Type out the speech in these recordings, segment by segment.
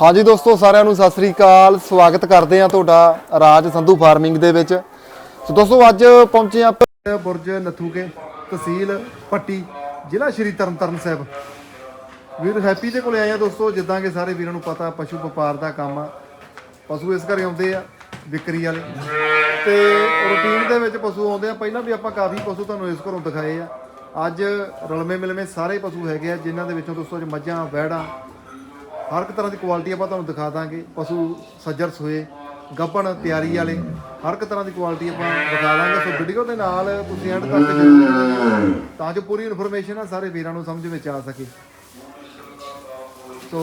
ਹਾਂਜੀ ਦੋਸਤੋ, ਸਾਰਿਆਂ ਨੂੰ ਸਤਿ ਸ੍ਰੀ ਅਕਾਲ। ਸਵਾਗਤ ਕਰਦੇ ਆ ਤੁਹਾਡਾ ਰਾਜ ਸੰਧੂ ਫਾਰਮਿੰਗ ਦੇ ਵਿੱਚ। ਸੋ ਦੋਸਤੋ, ਅੱਜ ਪਹੁੰਚੇ ਆ ਬੁਰਜ ਨਥੂਕੇ ਤਹਿਸੀਲ ਪੱਟੀ, ਜ਼ਿਲ੍ਹਾ ਸ਼੍ਰੀ ਤਰਨਤਾਰਨ ਸਾਹਿਬ। ਵੀਰ, ਹੈਪੀ ਦੇ ਕੋਲੇ ਆਏ ਆ ਦੋਸਤੋ, ਜਿੱਦਾਂ ਕਿ ਸਾਰੇ ਵੀਰਾਂ ਨੂੰ ਪਤਾ, ਪਸ਼ੂ ਵਪਾਰ ਦਾ ਕੰਮ ਆ। ਪਸ਼ੂ ਇਸ ਘਰੇ ਆਉਂਦੇ ਆ, ਵਿਕਰੀ ਵਾਲੇ। ਤੇ ਰੂਟੀਨ ਦੇ ਵਿੱਚ ਪਸ਼ੂ ਆਉਂਦੇ ਆ। ਪਹਿਲਾਂ ਵੀ ਆਪਾਂ ਕਾਫੀ ਪਸ਼ੂ ਤੁਹਾਨੂੰ ਇਸ ਘਰੋਂ ਦਿਖਾਏ ਆ। ਅੱਜ ਰਲਵੇਂ ਮਿਲਵੇਂ ਸਾਰੇ ਪਸ਼ੂ ਹੈਗੇ ਆ, ਜਿਨ੍ਹਾਂ ਦੇ ਵਿੱਚੋਂ ਦੋਸਤੋ ਅੱਜ ਮੱਝਾਂ, ਵੈੜਾਂ ਹਰ ਇੱਕ ਤਰ੍ਹਾਂ ਦੀ ਕੁਆਲਿਟੀ ਆਪਾਂ ਤੁਹਾਨੂੰ ਦਿਖਾ ਦਾਂਗੇ। ਪਸ਼ੂ ਸੱਜਰ ਸੋਏ ਗੱਪਣ ਤਿਆਰੀ ਵਾਲੇ, ਹਰ ਇੱਕ ਤਰ੍ਹਾਂ ਦੀ ਕੁਆਲਿਟੀ ਆਪਾਂ ਦਿਖਾ ਦਾਂਗੇ। ਸੋ ਵੀਡੀਓ ਦੇ ਨਾਲ ਤੁਸੀਂ ਐਂਡ ਤੱਕ ਜ਼ਰੂਰ ਤਾਂ ਜੋ ਪੂਰੀ ਇਨਫੋਰਮੇਸ਼ਨ ਆ, ਸਾਰੇ ਵੀਰਾਂ ਨੂੰ ਸਮਝ ਵਿੱਚ ਆ ਸਕੇ। ਸੋ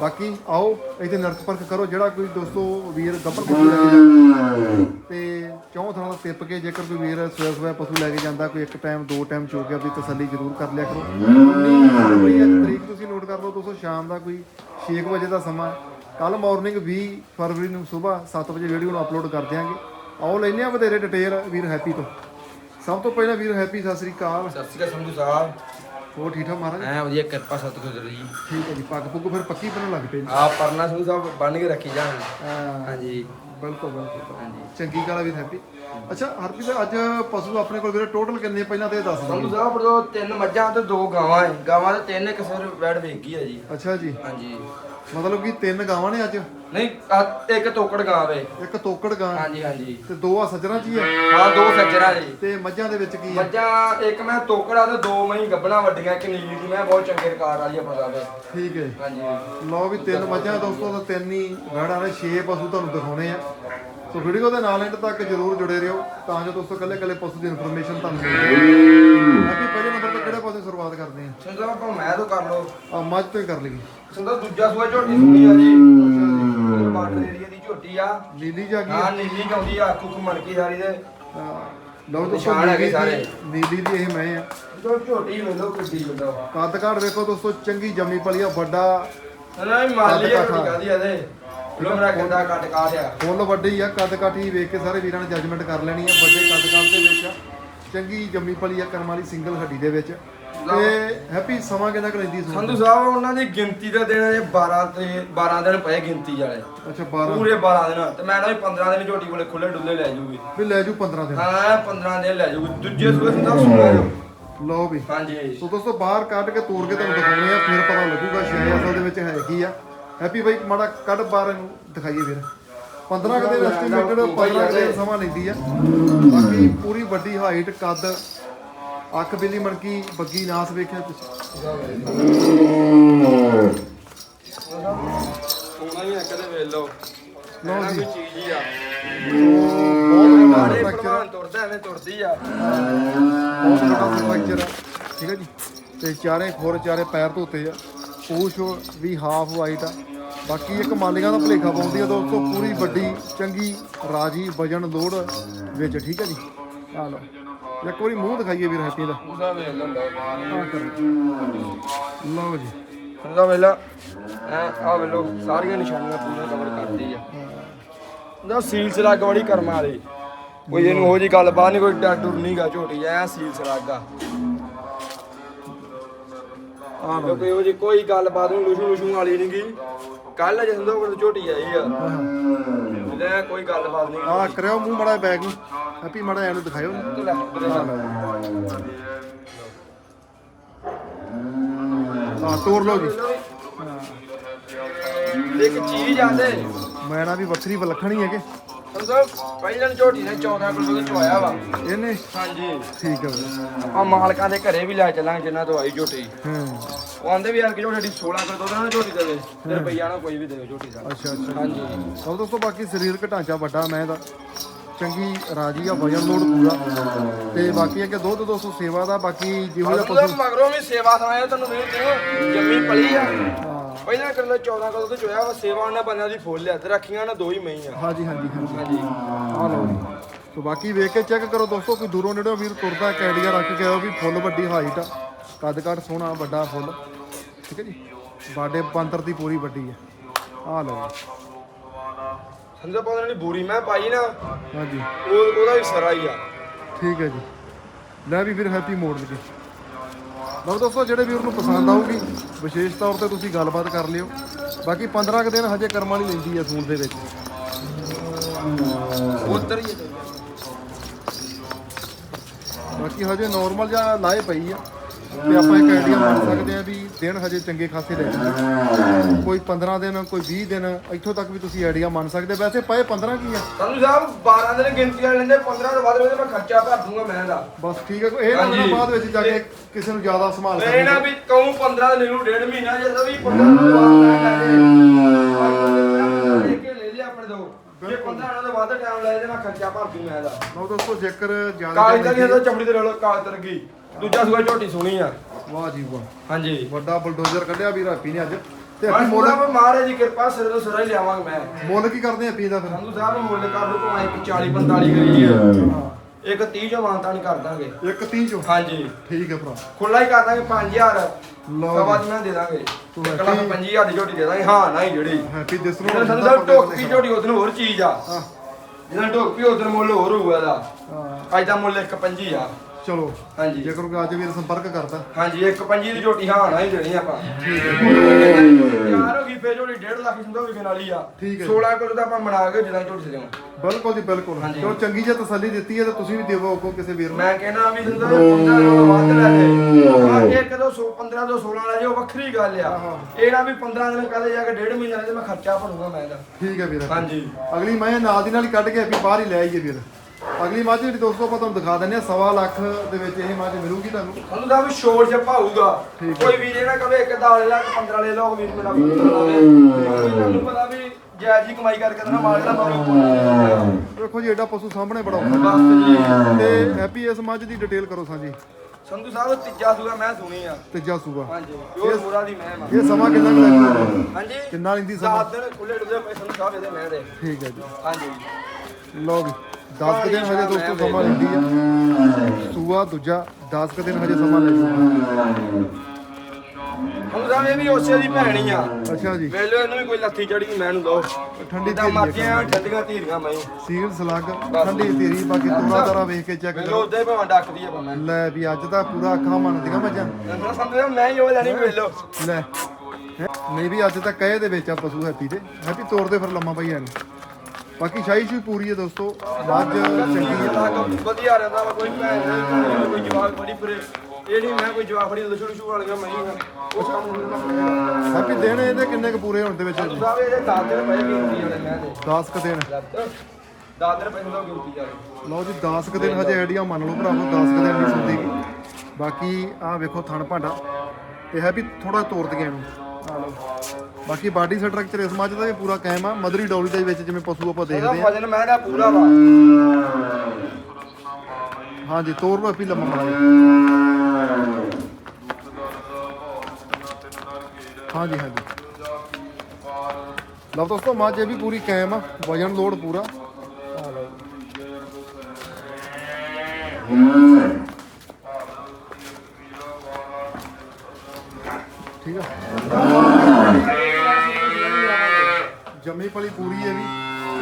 ਬਾਕੀ ਆਓ ਇੱਥੇ ਨਰਕ ਪਰਖ ਕਰੋ ਜਿਹੜਾ ਕੋਈ ਦੋਸਤੋ ਵੀਰ ਗੱਪਣ ਪਸ਼ੂ ਲੈ ਕੇ ਜਾਂਦਾ ਤੇ ਚੌਂ ਥਾਂ ਦਾ ਟਿੱਪ ਕੇ ਜੇਕਰ ਕੋਈ ਵੀਰ ਸਵੇਰ ਸਵੇਰ ਪਸ਼ੂ ਲੈ ਕੇ ਜਾਂਦਾ ਕੋਈ ਇੱਕ ਟਾਈਮ ਦੋ ਟਾਈਮ ਚੋ ਕੇ ਆਪਣੀ ਤਸੱਲੀ ਜ਼ਰੂਰ ਕਰ ਲਿਆ ਕਰੋ। ਕੋਈ ਅੱਜ ਤਰੀਕ ਤੁਸੀਂ ਨੋਟ ਕਰ ਲਓ ਦੋਸਤੋ ਸ਼ਾਮ ਦਾ ਕੋਈ 6 ਵਜੇ ਦਾ ਸਮਾਂ। ਕੱਲ ਮਾਰਨਿੰਗ 20 ਫਰਵਰੀ ਨੂੰ ਸਵੇਰ 7 ਵਜੇ ਵੀਡੀਓ ਨੂੰ ਅਪਲੋਡ ਕਰ ਦਿਆਂਗੇ। ਆਓ ਲੈਨੇ ਆ ਵਧੇਰੇ ਡਿਟੇਲ ਵੀਰ ਹੈਪੀ ਤੋਂ। ਸਭ ਤੋਂ ਪਹਿਲਾਂ ਵੀਰ ਹੈਪੀ ਸਤਿ ਸ੍ਰੀ ਅਕਾਲ। ਸਤਿ ਸ਼੍ਰੀ ਅਕਾਲ ਸੰਧੂ ਸਾਹਿਬ। ਹੋਰ ਠੀਕ ਠਾਕ ਮਹਾਰਾਜ? ਐ ਵਧੀਆ ਕਿਰਪਾ ਸਤਿਗੁਰੂ ਜੀ ਠੀਕ ਹੈ ਜੀ ਪੱਗ ਪੁੱਗ ਫਿਰ ਪੱਕੀ ਬਣਨ ਲੱਗ ਪਈ ਆ ਪਰਨਾ ਸੰਧੂ ਸਾਹਿਬ ਬੰਨ ਕੇ ਰੱਖੀ ਜਾਣ। ਹਾਂ। ਹਾਂਜੀ। ਬਿਲਕੁਲ ਬਿਲਕੁਲ ਚੰਗੀ ਗੱਲ ਆ ਵੀਰ ਹੈਪੀ ਅੱਛਾ ਹਰਪ੍ਰੀਤ ਅੱਜ ਪਸ਼ੂ ਆਪਣੇ ਕੋਲ ਵੀਰੇ ਟੋਟਲ ਕਿੰਨੇ ਪਹਿਲਾਂ ਤੇ ਇਹ ਦੱਸ ਦਿਓ ਸੰਧੂ ਸਾਹਿਬ ਤੋਂ ਤਿੰਨ ਮੱਝਾਂ ਤੇ ਦੋ ਗਾਵਾਂ ਹੈ ਗਾਵਾਂ ਤੇ ਤਿੰਨ ਇੱਕ ਸਿਰ ਵੈੜ ਵੇਖੀ ਆ ਜੀ। ਅੱਛਾ ਜੀ। ਹਾਂਜੀ। ਮਤਲਬ ਕਿ ਤਿੰਨ ਗਾਵਾਂ ਨੇ ਅੱਜ? ਨਹੀਂ ਇੱਕ ਤੋਕੜ ਗਾਂ ਵੇ। ਇੱਕ ਤੋਕੜ ਗਾਂ। ਹਾਂਜੀ ਹਾਂਜੀ। ਤੇ ਦੋ ਆ ਸੱਜਰਾਂ ਚ ਹੀ ਆ? ਹਾਂ ਦੋ ਸੱਜਰਾ ਜੀ। ਤੇ ਮੱਝਾਂ ਦੇ ਵਿੱਚ ਕੀ ਆ? ਮੱਝਾਂ ਇੱਕ ਮੈਂ ਤੋਕੜਾ ਤੇ ਦੋ ਮੈਂ ਗੱਬਣਾ ਵੱਡੀਆਂ ਇੱਕ ਨੀਲੀ ਦੀ। ਮੈਂ ਬਹੁਤ ਚੰਗੇ ਰਿਕਾਰਡ ਵਾਲੀ ਆ ਪਤਾ ਵੇ ਠੀਕ ਹੈ ਹਾਂਜੀ। ਲਓ ਵੀ ਤਿੰਨ ਮੱਝਾਂ ਦੋਸਤੋ ਤਾਂ ਤਿੰਨ ਹੀ ਵਹਿੜਾਂ ਨੇ। 6 ਪਸ਼ੂ ਤੁਹਾਨੂੰ ਦਿਖਾਉਣੇ ਆ। ਸੋ ਵੀਡੀਓ ਦੇ ਨਾਲ ਐਂਡ ਤੱਕ ਜਰੂਰ ਜੁੜੇ ਰਹੋ ਤਾਂ ਜੋ ਦੋਸਤੋ ਕੱਲੇ ਕੱਲੇ ਪਸ਼ੂ ਦੀ ਇਨਫੋਰਮੇਸ਼ਨ ਤੁਹਾਨੂੰ ਮਿਲ ਜਾਵੇ ਬਾਕੀ ਪਹਿਲੇ ਨੰਬਰ ਤੇ ਕਿਹੜੇ ਪਾਸੇ ਸ਼ੁਰੂਆਤ ਕਰਦੇ ਆ ਆਪਾਂ ਮੈਂ ਤੋਂ ਕਰ ਲਓ। ਆ ਮੱਝ ਤੋਂ ਹੀ ਕਰ ਲਈਏ। ਸੰਧੂ ਸਾਹਿਬ ਦੂਜਾ ਸੂਆ ਝੋਟੀ ਸੁਣੀ ਆ ਜੀ। ਬਾਰਡਰ ਏਰੀਆ ਦੀ ਝੋਟੀ ਆ। ਨੀਲੀ ਜਾ ਗਈ ਹਾਂ ਨੀਲੀ ਚਾਉਂਦੀ ਆ ਅੱਖੂ ਮਣ ਕੇ ਸਾਰੀ ਦੇ ਲਓ ਦੋਸਤੋ ਨੀਲੀ ਸਾਰੇ। ਨੀਲੀ ਦੀ ਇਹ ਮੈਂ ਆ। ਜੋ ਝੋਟੀ ਵੇਲੋ ਕਿੱਡੀ ਵੱਡਾ ਕੱਦ ਕਾਠ ਵੇਖੋ ਦੋਸਤੋ ਚੰਗੀ ਜੰਮੀ ਪਲੀ ਆ ਵੱਡਾ ਨਹੀਂ ਮਾਲੀ ਆ ਕੱਦ ਕਾਠਾ। ਝੋਟੀ ਕਾਦੀ ਆ ਦੇ ਲੋ ਮੇਰਾ ਕੱਟ ਫੁੱਲ ਵੱਡੀ ਆ ਕੱਦ ਕਾਠੀ ਵੇਖ ਕੇ ਸਾਰੇ ਵੀਰਾਂ ਨੇ ਜੱਜਮੈਂਟ ਕਰ ਲੈਣੀ ਆ ਵੱਡੇ ਕੱਦ ਕਾਠ ਦੇ ਵਿੱਚ ਆ। ਚੰਗੀ ਜੰਮੀ ਪਲੀ ਆ ਕਰਮ ਵਾਲੀ ਸਿੰਗਲ ਹੱਡੀ ਦੇ ਵਿੱਚ। ਤੇ ਹੈਪੀ ਸਮਾਂ ਕਿੰਨਾ ਕੁ ਲੈਂਦੀ ਸੂ ਸੰਧੂ ਸਾਹਿਬ ਉਹਨਾਂ ਦੀ ਗਿਣਤੀ ਦਾ ਦਿਨ ਇਹ 12 ਤੇ 12 ਦਿਨ ਪਏ ਗਿਣਤੀ ਵਾਲੇ। ਅੱਛਾ 12 ਪੂਰੇ 12 ਦਿਨ। ਤੇ ਮੈਂ ਨਾ ਵੀ 15 ਦਿਨ ਝੋਟੀ ਕੋਲੇ ਖੁੱਲੇ ਡੁੱਲੇ ਲੈ ਜੂਗੀ। ਵੀ ਲੈ ਜੂ 15 ਦਿਨ। ਹਾਂ 15 ਦਿਨ ਲੈ ਜੂਗੀ। ਦੂਜੇ ਸੂਏ ਸੰਧੂ ਜੋ ਲਓ। ਵੀ। ਹਾਂਜੀ। ਸੋ ਦੋਸਤੋ ਬਾਹਰ ਕੱਢ ਕੇ ਤੋੜ ਕੇ ਤੁਹਾਨੂੰ ਦਿਖਾਉਣੇ ਆ ਫਿਰ ਪਤਾ ਲੱਗੂਗਾ ਸ਼ਾਇਦ ਅਸਲ ਦੇ ਵਿੱਚ ਹੈ ਕੀ ਆ। ਹੈਪੀ ਬਾਈ ਮਾੜਾ ਕੱਢ ਬਾਹਰ ਇਹਨੂੰ ਦਿਖਾਈਏ ਫਿਰ। 15 ਕੁ ਦਿਨ ਐਸਟੀਮੇਟਡ 15 ਕੁ ਦਿਨ ਸਮਾਂ ਲੈਂਦੀ ਆ। ਬਾਕੀ ਪੂਰੀ ਵੱਡੀ ਹਾਈਟ ਕੱਦ ਅੱਖ ਬਿੱਲੀ ਮਣਕੀ ਬੱਗੀ ਨਾਸ ਵੇਖਿਆ ਤੁਸੀਂ। ਸੋਨਾ ਵੀ ਕਦੇ ਵੇਖ ਲਓ ਲਓ ਨਾ ਜੀ। ਕੋਈ ਚੀਜ਼ ਹੀ ਆ ਬਹੁਤ ਵੱਡਾ ਸਾਰੇ ਸਟਰਕਚਰ ਪ੍ਰਮਾਨ ਤੁਰਦਾ ਐਵੇਂ ਤੁਰਦੀ ਆ। ਬਹੁਤ ਵੱਡਾ ਸਟਰਕਚਰ ਆ। ਠੀਕ ਹੈ ਜੀ। ਤੇ ਚਾਰੇ ਖੋਰ ਚਾਰੇ ਪੈਰ ਧੋਤੇ ਆ। ਪੂਛ ਵੀ ਹਾਫ ਵਾਈਟ ਆ। ਬਾਕੀ ਇੱਕ ਮਾਲੀਆਂ ਦਾ ਭਲੇਖਾ ਪਾਉਂਦੀ ਆ ਦੋਸਤੋ ਪੂਰੀ ਵੱਡੀ ਚੰਗੀ ਰਾਜੀ ਵਜਨ ਲੋਡ ਵਿੱਚ ਠੀਕ ਹੈ ਜੀ? ਆ ਲਓ। ਇੱਕ ਵਾਰੀ ਮੂੰਹ ਦਿਖਾਈਏ ਵੀਰ ਹੈਪੀ ਦਾ। ਉਹਦਾ ਵੇਖ ਲਓ ਜੀ। ਉਹਦਾ ਵੇਲਾ ਆ ਵੇਲੋ ਸਾਰੀਆਂ ਨਿਸ਼ਾਨੀਆਂ ਪੂਰੀਆਂ ਕਵਰ ਕਰਦੀ ਆ। ਉਹਦਾ ਸੀਲ ਸਲੱਗ ਬੜੀ ਕਰਮਾਂ ਵਾਲੀ। ਕੋਈ ਇਹਨੂੰ ਉਹ ਜੀ ਗੱਲਬਾਤ ਨਹੀਂ ਕੋਈ ਡੁਰ ਨਹੀਂਗਾ ਝੋਟੀ ਐ ਸੀਲ ਸਲੱਗ ਆ ਲਓ ਕੋਈ ਉਹ ਜੀ ਕੋਈ ਗੱਲਬਾਤ ਨਹੀਂ ਲੁਸ਼ੂ ਲੁਸ਼ੂ ਵਾਲੀ ਨਹੀਂਗੀ ਕੱਲ ਜਦੋਂ ਕੋਲ ਝੋਟੀ ਆਈ ਆ। ਲੈ ਕੋਈ ਗੱਲਬਾਤ ਨਹੀਂ ਆ ਕਰਿਓ ਮੂੰਹ ਮੜਾ ਬੈਗ ਨੂੰ। ਹੈਪੀ ਮੜਾ ਐਨੂੰ ਦਿਖਾਇਓ। ਤੂੰ ਲੈ ਤੇਰੇ ਸਾਹਮਣੇ। ਹਾਂ ਤੋੜ ਲਓ ਜੀ। ਇੱਕ ਚੀਜ਼ ਆਂਦੇ ਵੀ ਵੱਖਰੀ ਵਿਲੱਖਣੀ ਹੈਗੇ। ਪਹਿਲਾਂ ਝੋਟੀ ਨੇ 14 ਕਿਲੋ ਚੁਆਇਆ ਵਾ। ਇਹਨੇ? ਹਾਂਜੀ। ਠੀਕ ਵੀਰ। ਆਪਾਂ ਮਾਲਕਾਂ ਦੇ ਘਰੇ ਵੀ ਲੈ ਚੱਲਾਂਗੇ ਜਿਨ੍ਹਾਂ ਤੋਂ ਆਈ ਝੋਟੀ। ਹਾਂ। ਉਹ ਆਂਦੇ ਵੀ ਯਾਰ ਕਿ ਝੋਟੀ 16 ਕਿਲੋ ਦੁੱਧ ਨਾ ਝੋਟੀ ਦੇਵੇ। ਤੇ ਰੁਪਈਆ ਨਾ ਕੋਈ ਵੀ ਦੇਵੇ ਝੋਟੀ ਦਾ। ਅੱਛਾ ਅੱਛਾ। ਹਾਂਜੀ। ਸਭ ਦੋਸਤੋ ਬਾਕੀ ਸਰੀਰਕ ਢਾਂਚਾ ਵੱਡਾ ਮੈਂ ਦਾ ਚੰਗੀ ਰਾਜੀ ਆ ਵਜਨ ਲੋਡ ਪੂਰਾ। ਤੇ ਬਾਕੀ ਹੈ ਕਿ ਦੁੱਧ ਦੋਸਤੋ ਸੇਵਾ ਦਾ ਬਾਕੀ ਜਿਹੋ ਜਿਹਾ ਪਸ਼ੂ ਮਗਰੋਂ ਵੀ ਸੇਵਾ ਸਮਾਇਆ ਤੁਹਾਨੂੰ ਵੀਰ ਜੀ। ਜੰਮੀ ਪਲੀ ਆ। ਹਾਂ। ਪਹਿਲਾਂ ਕਿਲੋ 14 ਕਿਲੋ ਦੁੱਧ ਚੋਇਆ ਵਾ ਸੇਵਾ ਉਹਨਾਂ ਬੰਦਿਆਂ ਦੀ ਫੁੱਲ ਆ ਤੇ ਰੱਖੀਆਂ ਨਾ ਦੋ ਹੀ ਮਈ ਆ ਹਾਂਜੀ ਹਾਂਜੀ ਹਾਂਜੀ। ਹਾਂਜੀ। ਆ ਲਓ ਜੀ। ਸੋ ਬਾਕੀ ਵੇਖ ਕੇ ਚੈੱਕ ਕਰੋ ਦੋਸਤੋ ਕੋਈ ਦੂਰੋਂ ਨੇੜੋਂ ਵੀਰ ਤੁਰਦਾ ਕੈਡੀਆ ਰੱਖ ਕੇ ਆਓ ਵੀ ਫੁੱਲ ਵੱਡੀ ਹਾਈਟ ਆ। ਕੱਦ ਕਾਠ ਸੋਹਣਾ ਵੱਡਾ ਫੁੱਲ। ਠੀਕ ਹੈ ਜੀ? ਬਾਡੇ ਬੰਤਰ ਦੀ ਪੂਰੀ ਵੱਡੀ ਆ। ਆ ਲਓ। ਸਮਝੋ ਪਤਾ ਨਹੀਂ ਬੂਰੀ ਮੈਂ ਪਾਈ ਨਾ ਹਾਂਜੀ। ਉਹ ਉਹਦਾ ਵੀ ਸਰਾ ਹੀ ਆ। ਠੀਕ ਹੈ ਜੀ। ਲੈ ਵੀ ਫਿਰ ਹੈਪੀ ਮੋਡ ਲਗੇ ਲਓ ਦੋਸਤੋ ਜਿਹੜੇ ਵੀਰ ਨੂੰ ਪਸੰਦ ਆਊਗੀ ਵਿਸ਼ੇਸ਼ ਤੌਰ ਤੇ ਤੁਸੀਂ ਗੱਲਬਾਤ ਕਰ ਲਿਓ। ਬਾਕੀ 15 ਕੁ ਦਿਨ ਹਜੇ ਕਰਮਾਂ ਨਹੀਂ ਲੈਂਦੀ ਆ ਸੂਣ ਦੇ ਵਿੱਚ। ਉਧਰ ਹੀ ਹੈ। ਬਾਕੀ ਹਜੇ ਨਾਰਮਲ ਜਾਂ ਲਾਏ ਪਈ ਆ। ਤੇ ਆਪਾਂ ਇੱਕ ਆਈਡੀਆ ਮੰਨ ਸਕਦੇ ਆ ਵੀ ਦਿਨ ਹਜੇ ਚੰਗੇ ਖਾਸੇ ਲੈ ਜਾਂਦੇ ਕੋਈ 15 ਦਿਨ ਕੋਈ 20 ਦਿਨ ਇੱਥੋਂ ਤੱਕ ਵੀ ਤੁਸੀਂ ਆਈਡੀਆ ਮੰਨ ਸਕਦੇ ਵੈਸੇ ਪਏ 15 ਕੀ ਆ? ਸੰਧੂ ਸਾਹਿਬ 12 ਦਿਨ ਗਿਣਤੀ ਵਾਲੇ ਲੈਂਦੇ 15 ਤੋਂ ਬਾਅਦ ਵਿੱਚ ਮੈਂ ਖਰਚਾ ਭਰ ਦੂੰਗਾ ਮੈਂ ਦਾ। ਬਸ ਠੀਕ ਹੈ ਕੋਈ ਇਹ ਨਾ ਹਾਂਜੀ। ਬਾਅਦ ਵਿੱਚ ਜਾ ਕੇ ਕਿਸੇ ਨੂੰ ਜ਼ਿਆਦਾ ਸੰਭਾਲ ਇਹ ਨਾ ਸਕਦੇ ਵੀ ਕਹੂੰ 15 ਦਿਨ ਨੂੰ ਡੇਢ ਮਹੀਨਾ ਜੇ ਤਾਂ ਵੀ 15 ਤੋਂ ਬਾਅਦ ਮੈਂ ਲੈ ਕੇ ਲੈ ਲਿਆ ਆਪਣੇ ਦੋ ਜੇ 15 ਦਿਨਾਂ ਤੋਂ ਵੱਧ ਟਾਈਮ ਲਾਏ ਤੇ ਮੈਂ ਖਰਚਾ ਭਰ ਦੂੰ ਮੈਂ ਦਾ। ਲਓ ਦੋਸਤੋ ਜੇਕਰ ਜ਼ਿਆਦਾ ਕਾਗਜ਼ ਤਾਂ ਨਹੀਂ ਚਮੜੀ ਦੇ ਰੋਲ ਕਾਗਜ਼ ਤੇ ਲੱਗੀ ਦੂਜਾ ਸੂਆ ਝੋਟੀ ਸੋਹਣੀ ਆ। ਵਾਹ ਜੀ ਵਾਹ। ਹਾਂਜੀ। ਵੱਡਾ ਬਲਡੋਜ਼ਰ ਕੱਢਿਆ ਵੀ ਰਾਪੀ ਨੇ ਅੱਜ। ਤੇ ਮੈਂ ਆਪਣੀ ਮੋਲਾ ਮੁੱਲ ਮਹਾਰਾਜ ਦੀ ਕਿਰਪਾ ਸਿਰ ਤੋਂ ਸਿਰਾ ਹੀ ਲਿਆਵਾਂਗਾ ਮੈਂ। ਮੁੱਲ ਕੀ ਕਰਦੇ ਆ ਪੀ ਦਾ ਫਿਰ? ਸੰਧੂ ਸਾਹਿਬ ਮੁੱਲ ਕਰ ਲਓ ਭਾਵੇਂ ਇੱਕ 40 45 ਕਰੀ ਆ ਇੱਕ 30 ਚੋਂ ਮਾਨਤਾ ਨਹੀਂ ਕਰ ਦਾਂਗੇ। ਇੱਕ 30 ਚੋਂ? ਹਾਂਜੀ। ਠੀਕ ਹੈ ਭਰਾ। ਖੁੱਲਾ ਹੀ ਕਰ ਦਾਂਗੇ 5000 ਲਓ ਸਵਾ ਜੀ। ਦੀ ਦੇ ਦਾਂਗੇ। ਤੂੰ ਇੱਕ ਲੱਖ ਹੈਪੀ- 25000 ਦੀ ਝੋਟੀ ਦੇ ਦਾਂਗੇ। ਹਾਂ ਨਾ ਹੀ ਜਿਹੜੀ ਹੈਪੀ ਦਿਸ ਨੂੰ ਸੰਧੂ ਸਾਹਿਬ ਢੋਕ ਪੀ ਝੋਟੀ ਉਹਦੋਂ ਹੋਰ ਚੀਜ਼ ਆ। ਹਾਂ। ਜਦੋਂ ਢੋਕ ਪੀ ਉਦੋਂ ਮੁੱਲ ਹੋਰ ਹੋਊਗਾ ਇਹਦਾ। ਹਾਂ, ਅੱਜ ਦਾ ਮੁੱਲ 1.25 ਆ ਚਲੋ ਹਾਂਜੀ। ਜੇਕਰ ਕੋਈ ਅੱਜ ਵੀਰ ਸੰਪਰਕ ਕਰਦਾ। ਹਾਂਜੀ 1.25 ਦੀ ਝੋਟੀ ਹਾਂ ਨਾ ਹੀ ਦੇਣੀ ਆਪਾਂ। ਠੀਕ ਹੈ। ਯਾਰ ਹੋ ਗਈ ਫੇਰ ਝੋਟੀ 1.5 ਲੱਖ ਸੰਧੂ ਵਿਕਣ ਵਾਲੀ ਆ। ਠੀਕ ਹੈ। 16 ਕਿਲੋ ਦਾ ਆਪਾਂ ਬਣਾ ਕੇ ਜਿੱਦਾਂ ਝੋਟੀ ਦੇ ਬਿਲਕੁਲ ਜੀ ਬਿਲਕੁਲ। ਹਾਂਜੀ। ਚਲੋ ਚੰਗੀ ਜੇ ਤਸੱਲੀ ਦਿੱਤੀ ਹੈ ਤਾਂ ਤੁਸੀਂ ਵੀ ਦੇਵੋ ਅੱਗੋਂ ਕਿਸੇ ਵੀਰ ਨੂੰ। ਮੈਂ ਕਹਿੰਦਾ ਵੀ ਸੰਧੂ 15 ਕਿਲੋ ਵੱਧ ਲੈ ਲੈ ਇੱਕ ਤੋਂ 15 ਤੋਂ 16 ਲੈ ਜੇ ਉਹ ਵੱਖਰੀ ਗੱਲ ਆ। ਇਹ ਨਾ ਵੀ 15 ਦਿਨ ਕਦੇ ਜਾ ਕੇ ਡੇਢ ਮਹੀਨਾ ਤੇ ਮੈਂ ਖਰਚਾ ਭਰੂੰਗਾ ਮੈਂ ਇਹਦਾ ਠੀਕ ਹੈ ਵੀਰ। ਹਾਂਜੀ। ਅਗਲੀ ਮੈਂ ਨਾਲ ਦੀ ਨਾਲ ਹੀ ਕੱਢ ਕੇ ਹੈਪੀ ਬਾਹਰ ਹੀ ਲੈ ਆਈਏ ਵੀਰ। ਅਗਲੀ ਮੱਝ ਜਿਹੜੀ ਦੋਸਤੋ ਆਪਾਂ ਤੁਹਾਨੂੰ ਦਿਖਾ ਦਿੰਦੇ ਆ ਸਵਾ ਲੱਖ ਦੇ ਵਿੱਚ ਇਹ ਮੱਝ ਮਿਲੂਗੀ ਤੁਹਾਨੂੰ। ਤੁਹਾਨੂੰ ਤਾਂ ਵੀ ਸ਼ੋਰ ਜੱਪਾ ਹੋਊਗਾ ਠੀਕ ਹੈ। ਕੋਈ ਵੀਰ ਇਹ ਨਾ ਕਵੇ ਇੱਕ ਦਾਲ ਲੈ 15 ਲੈ ਲਓ ਵੀਰ ਮੇਰਾ ਤੁਹਾਨੂੰ ਪਤਾ ਵੀ ਜਾਇਜ਼ ਹੀ ਕਮਾਈ ਕਰਕੇ ਦੇਣਾ ਮਾਲ ਜਿਹੜਾ ਮਾਰੋ ਵੇਖੋ ਜੀ ਐਡਾ ਪਸ਼ੂ ਸਾਹਮਣੇ ਬੜਾ ਔਖਾ। ਜੀ। ਤੇ ਹੈਪੀ ਇਸ ਮੱਝ ਦੀ ਡਿਟੇਲ ਕਰੋ ਸਾਂਝੀ। ਸੰਧੂ ਸਾਹਿਬ ਤੀਜਾ ਸੂਗਾ ਮੈਂ ਸੁਣੀ ਆ। ਤੀਜਾ ਸੂਆ। ਹਾਂਜੀ ਪਿਓਰ ਮੋਰਾ ਦੀ ਮੈਂ ਇਹ ਸਮਾਂ ਕਿੰਨਾ ਕੁ ਲੱਗਦਾ? ਹਾਂਜੀ। ਕਿੰਨਾ ਲੈਂਦੀ ਸਮਾਂ? ਦਿਨ ਖੁੱਲੇ ਡੁੱਲੇ ਪਏ ਸੰਧੂ ਸਾਹਿਬ ਇਹਦੇ ਮੈਂ ਦੇ ਠੀਕ ਹੈ ਜੀ। ਹਾਂਜੀ। ਲਓ ਵੀ 10 ਕੁ ਦਿਨ ਹਜੇ ਦੋਸਤੋ ਸਮਾਂ ਲੈਂਦੀ ਆ। ਸੂਆ ਦੂਜਾ 10 ਕੁ ਦਿਨ ਹਜੇ ਸਮਾਂ ਲੈ ਸਾਹਿਬ ਇਹ ਵੀ ਉਸੇ ਦੀ ਭੈਣ ਹੀ ਆ। ਅੱਛਾ ਜੀ। ਵੇਲੋ ਇਹਨੂੰ ਵੀ ਕੋਈ ਲੱਥੀ ਚੜੀ ਮੈਨੂੰ ਦੋ। ਠੰਡੀ ਧੀਰੀ ਮਰਜ਼ੀਆਂ ਠੰਡੀਆਂ ਧੀਰੀਆਂ ਮੈਂ ਸੀਲ ਸਲੱਗ ਠੰਡੀ ਤੇਰੀ ਬਾਕੀ ਤੋਰਾ ਤਾਰਾ ਵੇਖ ਕੇ ਚੈੱਕ ਵੇਲੋ ਕਰੋ। ਉਦਾਂ ਹੀ ਭਾਵੇਂ ਡੱਕਦੀ ਆ ਭਾਵੇਂ। ਲੈ ਵੀ ਅੱਜ ਤਾਂ ਪੂਰਾ ਅੱਖਾਂ ਮੰਨਦੀਆਂ ਮੱਝਾਂ। ਸੰਧੂ ਸਾਹਿਬ ਮੈਂ ਹੀ ਉਹ ਲੈਣੀ ਵੇਲੋ ਲੈ। ਹੈਂ? ਨਹੀਂ ਵੀ ਅੱਜ ਤਾਂ ਕਹੇ ਦੇ ਵਿੱਚ ਆ ਪਸ਼ੂ ਹੈਪੀ ਦੇ। ਹੈਪੀ ਤੋਰ ਦੇ ਫਿਰ ਲੰਮਾ ਪਈ ਇਹਨੂੰ ਬਾਕੀ ਸ਼ਾਹੀ ਸ਼ੂਈ ਪੂਰੀ ਹੈ ਦੋਸਤੋ। ਮੱਝ ਚੰਗੀ ਹੈ। ਵਧੀਆ ਰਹਿੰਦਾ ਵਾ ਕੋਈ ਭੈਣ ਨਹੀਂ ਕੋਈ ਜਵਾਬ ਬੜੀ ਪਰੇ। ਇਹ ਨਹੀਂ ਮੈਂ ਕੋਈ ਜਵਾਬ ਫੜੀ ਲਛੂ ਲਛੂ ਵਾਲੀਆਂ ਮੈਂ ਨਹੀਂ ਉਸ ਕੰਮ ਨੂੰ ਮੈਂ ਹੈਪੀ ਦਿਨ ਇਹਦੇ ਕਿੰਨੇ ਕੁ ਪੂਰੇ ਹੋਣ ਦੇ ਵਿੱਚ? ਸਾਹਿਬ ਇਹਦੇ ਦਾਦਰ ਪਏ ਗਿਣਤੀ ਵਾਲੇ ਮੈਂ ਦੇ। 10 ਕੁ ਦਿਨ। ਦਾਦਰ ਪਏ ਹੁੰਦਾ ਗਿਣਤੀ ਵਾਲੇ ਲਓ ਜੀ 10 ਕੁ ਦਿਨ ਹਜੇ ਆਈਡੀਆ ਮੰਨ ਲਓ ਭਰਾਵੋ 10 ਕੁ ਦਿਨ ਨਹੀਂ ਸੁਣਦੀਗੀ ਬਾਕੀ ਆਹ ਵੇਖੋ ਥਣ ਭਾਂਡਾ। ਤੇ ਹੈ ਵੀ ਥੋੜਾ ਤੋੜ ਦਗੇ ਇਹਨੂੰ। ਬਾਕੀ ਬਾਡੀ ਸਟਰਕਚਰ ਇਸ ਮੱਝ ਦਾ ਵੀ ਪੂਰਾ ਕਾਇਮ ਆ ਮਦਰੀ ਡੌਲੀ ਦੇ ਵਿੱਚ ਜਿਵੇਂ ਪਸ਼ੂ ਆਪਾਂ ਦੇਖਦੇ ਆ ਵਜਨ ਮੈਂ ਦਾ ਪੂਰਾ ਵਾ। ਹਾਂਜੀ ਤੋਰ ਲਓ ਵੀ ਲੰਮਾ ਜਿਹਾ। ਹਾਂਜੀ ਹਾਂਜੀ। ਲਓ ਦੋਸਤੋ ਮੱਝ ਇਹ ਵੀ ਪੂਰੀ ਕਾਇਮ ਆ ਵਜਨ ਲੋਡ ਪੂਰਾ। ਆਹ ਲਓ। ਜੰਮੀ ਪਲੀ ਪੂਰੀ ਹੈ ਵੀ।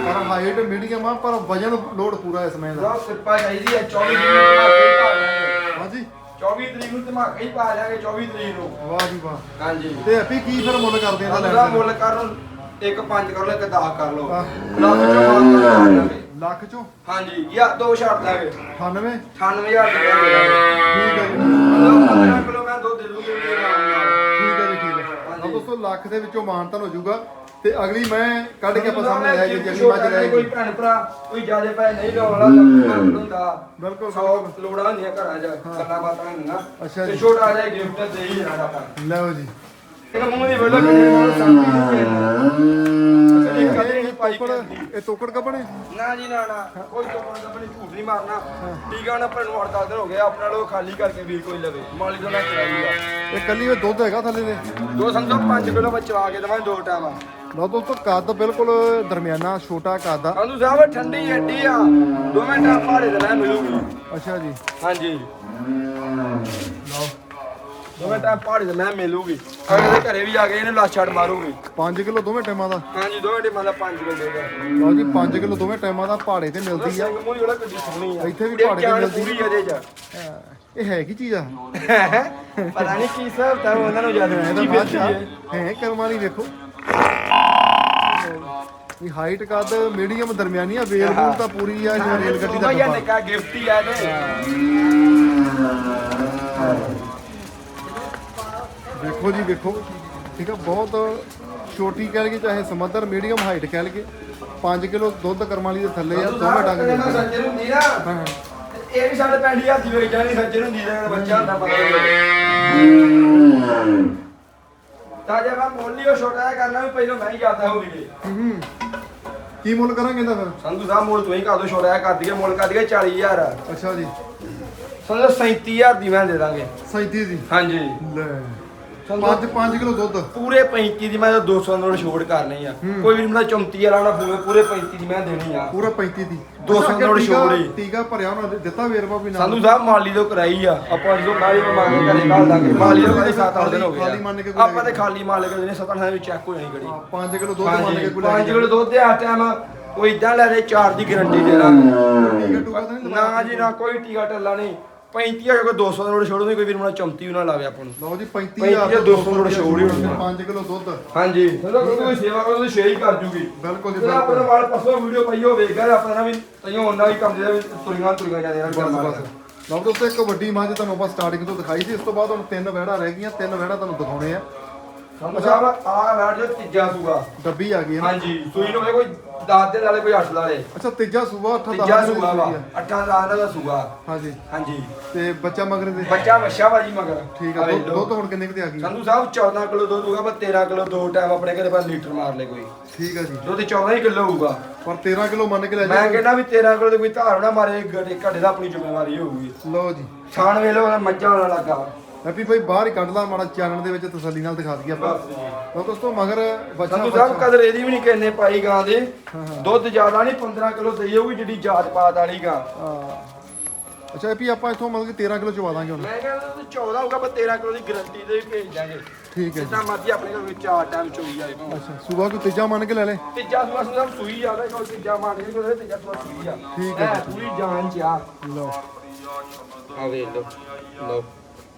ਪਰ ਹਾਈਟ ਮੀਡੀਅਮ ਆ ਪਰ ਵਜਨ ਲੋਡ ਪੂਰਾ ਇਸ ਮੈਂ ਦਾ। ਦਾ ਸਿਰਪਾ ਚਾਹੀਦੀ ਹੈ 24 ਤਰੀਕ ਨੂੰ ਧਮਾਕੇ ਹੀ ਪਾ ਲਾਂਗੇ ਹਾਂਜੀ। 24 ਤਰੀਕ ਨੂੰ ਧਮਾਕੇ ਹੀ ਪਾ ਲਾਂਗੇ 24 ਤਰੀਕ ਨੂੰ। ਵਾਹ ਜੀ ਵਾਹ। ਹਾਂਜੀ। ਤੇ ਹੈਪੀ ਕੀ ਫਿਰ ਮੁੱਲ ਕਰਦੇ ਆ ਲੈਣ ਮੁੱਲ ਕਰ ਇੱਕ 5 ਕਰ ਲਓ ਇੱਕ 10 ਕਰ ਲਓ। ਲੱਖ ਚੋਂ ਲਾਂਗੇ ਲੱਖ ਚੋਂ? ਹਾਂਜੀ ਜਾਂ ਦੋ ਛੱਡ ਦਾਂਗੇ। 98 98000 ਰੁਪਏ ਦੇ ਠੀਕ ਹੈ ਜੀ। ਮਤਲਬ 15 ਕਿਲੋ ਮੈਂ ਦੇ ਆਰਾਮ ਨਾਲ। ਠੀਕ ਹੈ ਜੀ ਠੀਕ ਹੈ। ਦੋਸਤੋ ਲੱਖ ਦੇ ਵਿੱਚੋਂ ਮਾਨਤਨ ਹੋ ਜਾਊਗਾ। ਤੇ ਅਗਲੀ ਮੈਂ ਕੱਢ ਕੇ ਆਪਾਂ ਸਾਹਮਣੇ ਲੈ ਕੇ ਜੀ ਅਗਲੀ ਮੱਝ ਲੈ ਕੋਈ ਕੇ ਭੈਣ ਭਰਾ ਕੋਈ ਜਿਆਦੇ ਪੈਸੇ ਨਹੀਂ ਲਾਉਣ ਵਾਲਾ ਤਾਂ ਹੁੰਦਾ। ਬਿਲਕੁਲ ਸੌ ਲੋੜਾਂ ਹੁੰਦੀਆਂ ਘਰਾਂ 'ਚ ਗੱਲਾਂ ਬਾਤਾਂ ਹੁੰਦੀਆਂ ਅੱਛਾ ਤੇ ਜੀ। ਛੋਟਾ ਜਿਹਾ ਗਿਫਟ ਦੇ ਹੀ ਜਾਣਾ ਆਪਾਂ ਲਓ ਜੀ। ਇੱਕ ਮੂੰਹ ਦੀ ਵੇਲੋ ਕਿੰਨੇ ਸਾਥੀ ਇਹ ਕਦੇ ਇਹ ਨਹੀਂ ਪਾਈ ਤੋਕੜ ਇਹ ਤੋਕੜ ਕੱਪਣੇ ਨਾ ਜੀ ਨਾ ਨਾ। ਕੋਈ ਤੋਂ ਆਪਣੇ ਝੂਠ ਨਹੀਂ ਮਾਰਨਾ। ਠੀਕ ਆ ਨਾ ਆਪਣੇ ਨੂੰ 8 ਦਿਨ ਹੋ ਗਏ ਆਪਣੇ ਲੋਕ ਖਾਲੀ ਕਰਕੇ ਵੀ ਕੋਈ ਲਵੇ। ਮਾਲੀ ਤੋਂ ਨਾ ਚਲਾਈਗਾ ਇਹ ਕੱਲੀ ਇਹ ਦੁੱਧ ਹੈਗਾ ਥੱਲੇ ਦੇ? ਦੋ ਸੰਦੋ 5 ਕਿਲੋ ਬਚਵਾ ਕੇ ਦਵਾਂ ਦੋ ਟਾਈਮ। ਲਓ ਦੋਸਤੋ ਕੱਦ ਬਿਲਕੁਲ ਦਰਮਿਆਨਾ ਛੋਟਾ ਕੱਦ ਆ ਸੰਧੂ ਸਾਹਿਬ ਠੰਡੀ ਐਡੀ ਆ। ਦੋਵੇਂ ਟਾਈਮ ਭਾੜੇ ਦੇ ਲੈ ਮਿਲੂਗੀ। ਅੱਛਾ ਜੀ। ਹਾਂਜੀ। ਲਓ। ਦੋਵੇਂ ਟਾਈਮ ਪਹਾੜੀ ਤੇ ਮੈਂ ਮਿਲੂਗੀ। ਅਗਲੇ ਦੇ ਘਰੇ ਵੀ ਆ ਕੇ ਇਹਨੂੰ ਲਾਸ਼ ਛੱਡ ਮਾਰੂਗੀ। 5 ਕਿਲੋ ਦੋਵੇਂ ਟਾਈਮਾਂ ਦਾ। ਹਾਂਜੀ ਦੋਵੇਂ ਟਾਈਮਾਂ ਦਾ 5 ਕਿਲੋ ਦੇਗਾ ਲਓ ਜੀ 5 ਕਿਲੋ ਦੋਵੇਂ ਟਾਈਮਾਂ ਦਾ ਪਹਾੜੇ ਤੇ ਮਿਲਦੀ ਆ। ਸਿੰਘ ਮੂੰਹ ਜਿਹੜਾ ਕਿੱਡੀ ਸੋਹਣੀ ਆ। ਇੱਥੇ ਵੀ ਤੇ ਪਹਾੜੇ ਤੇ ਜਾਨ ਮਿਲਦੀ। ਪੂਰੀ ਇਹਦੇ ਚ। ਇਹ ਹੈ ਕੀ ਚੀਜ਼ ਆ? ਪਤਾ ਨਹੀਂ ਕੀ ਹਿਸਾਬ ਤਾਂ ਉਹਨਾਂ ਨੂੰ ਯਾਦ ਇਹ ਨਹੀਂ ਤਾਂ ਕੀ ਬਾਅਦ ਮਿਲਦੀ ਚ ਹੈ ਹੈ ਕਰਮਾਂ ਇਹ ਹਾਈਟ ਕੱਦ ਮੀਡੀਅਮ ਦਰਮਿਆਨੀ ਆ ਵੇਲ ਵੂਲ ਤਾਂ ਪੂਰੀ ਆ ਜਿਵੇਂ ਰੇਲ ਗੱਡੀ ਦਾ ਭਈਆ ਡੱਬਾ। ਨਿੱਕਾ ਗਿਫਟ ਹੀ ਆ ਤੇ ਦੇਖੋ ਜੀ ਦੇਖੋ। ਠੀਕ ਆ ਬਹੁਤ ਛੋਟੀ ਕਹਿ ਲਈਏ ਚਾਹੇ ਸਮੁੰਦਰ ਮੀਡੀਅਮ ਹਾਈਟ ਕਹਿ ਲਈਏ। 5 ਕਿਲੋ ਦੁੱਧ ਕਰਮਾਂ ਲਈ ਦੇ ਥੱਲੇ ਆ ਦੋਵੇਂ ਡੰਗ ਦੇ ਦੇ ਸੱਜਣ ਹੁੰਦੀ ਨਾ ਹਾਂ ਹਾਂ। ਇਹ ਵੀ ਸਾਡੇ ਪਿੰਡ ਹੀ ਹੱਥੀ ਵੇਚ ਜਾਣੀ ਸੱਜਣ ਹੁੰਦੀ ਦਾ ਬੱਚਾ ਹੁੰਦਾ ਪਤਾ ਨਹੀਂ। ਤਾਂ ਜੇ ਮੈਂ ਮੋਲੀ ਉਹ ਛੋਟਾ ਜਿਹਾ ਕਰਨਾ ਵੀ ਪਹਿਲਾਂ ਮੈਂ ਹੀ ਜਾਂਦਾ ਹੋਵੇਗੀ ਹੂੰ। ਕੀ ਮੁੱਲ ਕਰਾਂਗੇ ਇਹਦਾ ਫਿਰ? ਸੰਧੂ ਸਾਹਿਬ ਮੁੱਲ ਤੂੰ ਹੀ ਕਰ ਦੋ ਜਿਹਾ ਕਰ ਦਈਏ ਮੁੱਲ ਕਰ ਦਈਏ 40000 ਅੱਛਾ ਜੀ। ਸਮਝੋ 37000 ਦੀ ਮੈਂ ਦੇ ਦਾਂਗੇ। 37 ਦੀ? ਹਾਂਜੀ। ਲੈ। ਸੰਧੂ 5 5 ਕਿਲੋ ਦੁੱਧ। ਪੂਰੇ 35 ਦੀ ਮੈਂ ਤਾਂ 200 ਨਾਲ ਛੋੜ ਕਰਨੀ ਆ। ਕੋਈ ਵੀ ਮੇਰਾ 34 ਵਾਲਾ ਨਾ ਫੋਨ ਪੂਰੇ 35 ਦੀ ਮੈਂ ਦੇਣੀ ਆ। ਪੂਰਾ 35 ਦੀ। ਦੋ ਸੌ ਅੱਛਾ, ਨੋਟ ਟੀਕਾ- ਛੋੜ ਹੀ। ਟੀਕਾ ਭਰਿਆ ਉਹਨਾਂ ਨੇ ਦਿੱਤਾ ਵੇਰਵਾ ਵੀ ਨਾਲ। ਸੰਧੂ ਸਾਹਿਬ ਮਾਲੀ ਤੋਂ ਕਰਾਈ ਆ। ਆਪਾਂ ਜਦੋਂ ਮਾਲੀ ਤੋਂ ਮੰਗ ਕੇ ਘਰੇ ਘਾਲ ਦਾਂਗੇ ਮਾਲੀ ਤੋਂ ਕਦੇ 7-8 ਦਿਨ ਹੋ ਗਏ ਆ। ਖਾਲੀ ਮੰਨ ਕੇ ਕੋਈ ਆਪਾਂ ਤੇ ਖਾਲੀ ਮਾਲ ਕੇ ਜਿਹਨੇ 7-8 ਦਿਨ ਵਿੱਚ ਚੈੱਕ ਹੋ ਜਾਣੀ ਗੜੀ 5 ਕਿਲੋ ਦੁੱਧ ਮੰਨ ਕੇ ਕੋਈ ਲੈ 5 ਕਿਲੋ ਦੁੱਧ ਆ ਟਾਈਮ ਕੋਈ ਇਦਾਂ ਲੈ ਦੇ 4 ਦੀ ਗਾਰੰਟੀ ਦੇ ਨਹੀਂ ਨਾ ਜੀ ਨਾ ਕੋਈ ਟੀਕਾ ਟੱਲਾ ਨਹੀਂ। 35 ਆ ਕੋਈ 200 ਨੋਟ ਛੋੜੋ ਨਹੀਂ ਕੋਈ ਵੀਰ ਮੇਰਾ 34 ਉਹਨਾਂ ਲਾਵੇ ਆਪਾਂ ਨੂੰ। ਲਓ ਜੀ 35 35000 200 ਕਰੋੜ ਛੋੜ ਹੀ ਹੋਣੀ। 5 ਕਿਲੋ ਦੁੱਧ। ਹਾਂਜੀ। ਚਲੋ ਕੋਈ ਸੇਵਾ ਕਰੋ ਤੁਸੀਂ ਸ਼ੇਅਰ ਹੀ ਕਰ ਜੂਗੀ। ਬਿਲਕੁਲ ਜੀ ਆਪਣਾ ਬਿਲਕੁਲ। ਵਾਲ ਪਸੋਂ ਵੀਡੀਓ ਪਾਈ ਹੋਵੇ ਗੱਲ ਆਪਣਾ ਵੀ ਤਈਓ ਉਹਨਾਂ ਵੀ ਕੰਮ ਦੇ ਵੀ ਤੁਰੀਆਂ ਤੁਰੀਆਂ ਜਾਂਦੇ ਆ ਬਸ ਬਸ। ਲਓ ਦੋਸਤੋ ਇੱਕ ਵੱਡੀ ਮੱਝ ਤੁਹਾਨੂੰ ਆਪਾਂ ਸਟਾਰਟਿੰਗ ਤੋਂ ਦਿਖਾਈ ਸੀ ਇਸ ਤੋਂ ਬਾਅਦ ਹੁਣ ਤਿੰਨ ਵਹਿੜਾ ਰਹਿ ਗਈਆਂ ਤਿੰਨ ਵਹਿੜਾ ਤੁਹਾਨੂੰ ਦਿਖਾਉਣੇ ਆ। ਅੱਛਾ ਆ ਵੈਟ ਜੋ ਤੀਜਾ ਸੂਗਾ ਡੱਬੀ ਆ ਗਈ ਹੈ ਨਾ? ਹਾਂਜੀ ਸੂਈ ਨੂੰ ਹੋਵੇ ਕੋਈ 10 ਦੇ ਨਾਲੇ ਕੋਈ 8 ਲਾਲੇ ਅੱਛਾ ਤੀਜਾ ਸੂਆ 8 ਤੀਜਾ ਸੂਗਾ ਵਾ 8 ਦਾ ਦਾ ਸੂਗਾ ਹਾਂਜੀ। ਹਾਂਜੀ। ਤੇ ਬੱਚਾ ਮਗਰ ਦੇ? ਬੱਚਾ ਵਛਾ ਵਾ ਜੀ ਮਗਰ। ਠੀਕ ਆ ਆ ਵੇਖ ਦੁੱਧ ਲਓ। ਦੁੱਧ ਹੁਣ ਕਿੰਨੇ ਕੁ ਤੇ ਆ ਗਈ? ਸੰਧੂ ਸਾਹਿਬ 14 ਕਿਲੋ ਦੁੱਧ ਹੋਊਗਾ ਪਰ 13 ਕਿਲੋ ਦੋ ਟਾਈਮ ਆਪਣੇ ਘਰੇ ਪਰ ਲੀਟਰ ਮਾਰ ਲੈ ਕੋਈ। ਠੀਕ ਆ ਜੀ। ਦੁੱਧ 14 ਹੀ ਕਿਲੋ ਹੋਊਗਾ। ਪਰ 13 ਕਿਲੋ ਮੰਨ ਕੇ ਲੈ ਮੈਂ ਜਾਓ। ਕਹਿੰਦਾ ਵੀ 13 ਕਿਲੋ ਦੇ ਕੋਈ ਧਾਰ ਨਾ ਮਾਰੇ ਘੜੇ ਘੜੇ ਦਾ ਆਪਣੀ ਜ਼ਿੰਮੇਵਾਰੀ ਹੋਊਗੀ। ਲਓ ਜੀ। ਛਾਣ ਵੇਲੇ ਉਹਦਾ ਮੱਝਾਂ ਵਾਲਾ ਲੱਗਾ। ਹੈਪੀ ਭਾਈ ਬਾਹਰ ਹੀ ਕੱਢ ਲਾ ਮਾੜਾ ਚਾਨਣ ਦੇ ਵਿੱਚ ਤਸੱਲੀ ਨਾਲ ਦਿਖਾ ਦਈਏ ਆਪਾਂ। ਜੀ। ਲਓ ਦੋਸਤੋ ਮਗਰ ਬੱਚਾ ਸੰਧੂ ਸਾਹਿਬ ਕਦਰ ਇਹਦੀ ਵੀ ਨਹੀਂ ਕਿੰਨੇ ਪਾਈ ਗਾਂ ਦੇ। ਦੁੱਧ ਜ਼ਿਆਦਾ ਨਹੀਂ 15 ਕਿਲੋ ਦਈ ਹੋਊਗੀ ਜਿਹੜੀ ਜਾਤ ਪਾਤ ਵਾਲੀ ਗਾਂ। ਹਾਂ। ਅੱਛਾ ਹੈਪੀ ਆਪਾਂ ਇੱਥੋਂ ਮਤਲਬ ਕਿ 13 ਕਿਲੋ ਚਵਾ ਦਾਂਗੇ ਹੁਣ। ਮੈਂ ਕਹਿੰਦਾ ਦੁੱਧ 14 ਹੋਊਗਾ ਪਰ 13 ਕਿਲੋ ਦੀ ਗਾਰੰਟੀ ਦੇ ਵੀ ਭੇਜ ਦਾਂਗੇ। ਠੀਕ ਹੈ ਜੀ। ਜਿੱਦਾਂ ਮਰਜ਼ੀ ਆਪਣੇ ਕੋਲ ਵਿੱਚ ਚਾਰ ਟਾਈਮ ਚੋਈ ਜਾਏ। ਭਾਵੇਂ ਅੱਛਾ ਸੂਬਾ ਕੋਈ ਤੀਜਾ ਮੰਨ ਕੇ ਲੈ ਲੈ। ਤੀਜਾ ਸੂਆ ਸੂਆ ਸੂਈ ਜਾਵੇ ਕੋਈ ਤੀਜਾ ਮਾਰ ਕੇ ਕੋਈ ਤੀਜਾ ਸੂਆ ਸੂਈ ਆ। ਠੀਕ ਹੈ ਐ ਪੂਰੀ ਜਾਨ ਚ ਆ। ਲਓ। ਆ ਵੇ ਲੋ ਲੋ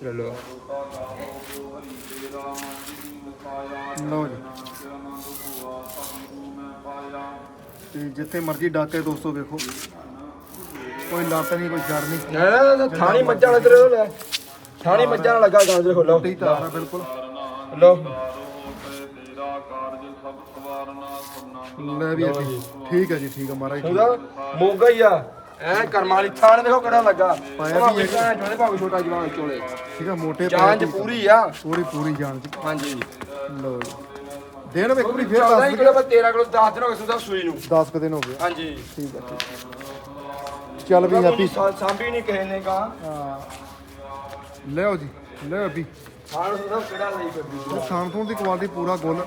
ਲਓ। ਜੀ। ਜਿੱਥੇ ਮਰਜ਼ੀ ਡਾਕੇ ਦੋਸਤੋ ਵੇਖੋ। ਕੋਈ ਲੱਤ ਨਹੀਂ ਕੋਈ ਜੜ ਨਹੀਂ। ਥਾਣੀ ਮੱਝਾਂ ਵਾਲਾ ਤੇਰੇ ਲੈ। ਥਾਣੀ ਮੱਝਾਂ ਨਾਲ ਲੱਗਾ ਗਾਂ ਦੇ ਖੋਲੋ। ਟੁੱਟੀ ਤਾਰ ਆ ਬਿਲਕੁਲ। ਲੋ ਲੈ ਵੀ ਠੀਕ ਹੈ ਜੀ ਠੀਕ ਹੈ ਮਹਾਰਾਜ ਮੋਗਾ ਹੀ ਆ। ਐ ਕਰਮਾਂ ਵਾਲੀ ਥਾਣ ਦੇਖੋ ਕਿਹੜਾ ਲੱਗਾ। ਪਾਇਆ ਵੀ ਚੋਲੇ ਭਾਵੇਂ ਛੋਟਾ ਜਵਾਨ ਚੋਲੇ। ਠੀਕ ਹੈ ਮੋਟੇ ਜਾਨ ਚ ਪੈਰ ਦੀ- ਪੂਰੀ ਆ। ਪੂਰੀ ਪੂਰੀ ਜਾਨ ਚ। ਹਾਂਜੀ। ਜੀ। ਦਿਨ ਵੇਖ ਪੂਰੀ ਫੇਰ 14 ਦੱਸ ਕਿਲੋ ਪਰ 13 ਕਿਲੋ 10 ਦਿਨ ਹੋ ਗਏ ਸੁਦਾ ਸੂਈ ਨੂੰ। 10 ਕੁ ਦਿਨ ਹੋ ਗਏ। ਹਾਂਜੀ। ਠੀਕ ਹੈ ਠੀਕ। ਚੱਲ ਵੀ ਹੈਪੀ। ਸਾਂਭੀ ਨਹੀਂ ਕਿਸੇ ਨੇ ਹਾਂ। ਲਿਓ ਜੀ ਲਿਓ ਹੈਪੀ। ਥਾਣ ਸੁਦਾ ਕਿਹੜਾ ਲਈ ਕਰਦੀ ਖਾਣ ਤੋਂ ਦੀ ਕੁਆਲਿਟੀ ਪੂਰਾ ਗੁੱਲ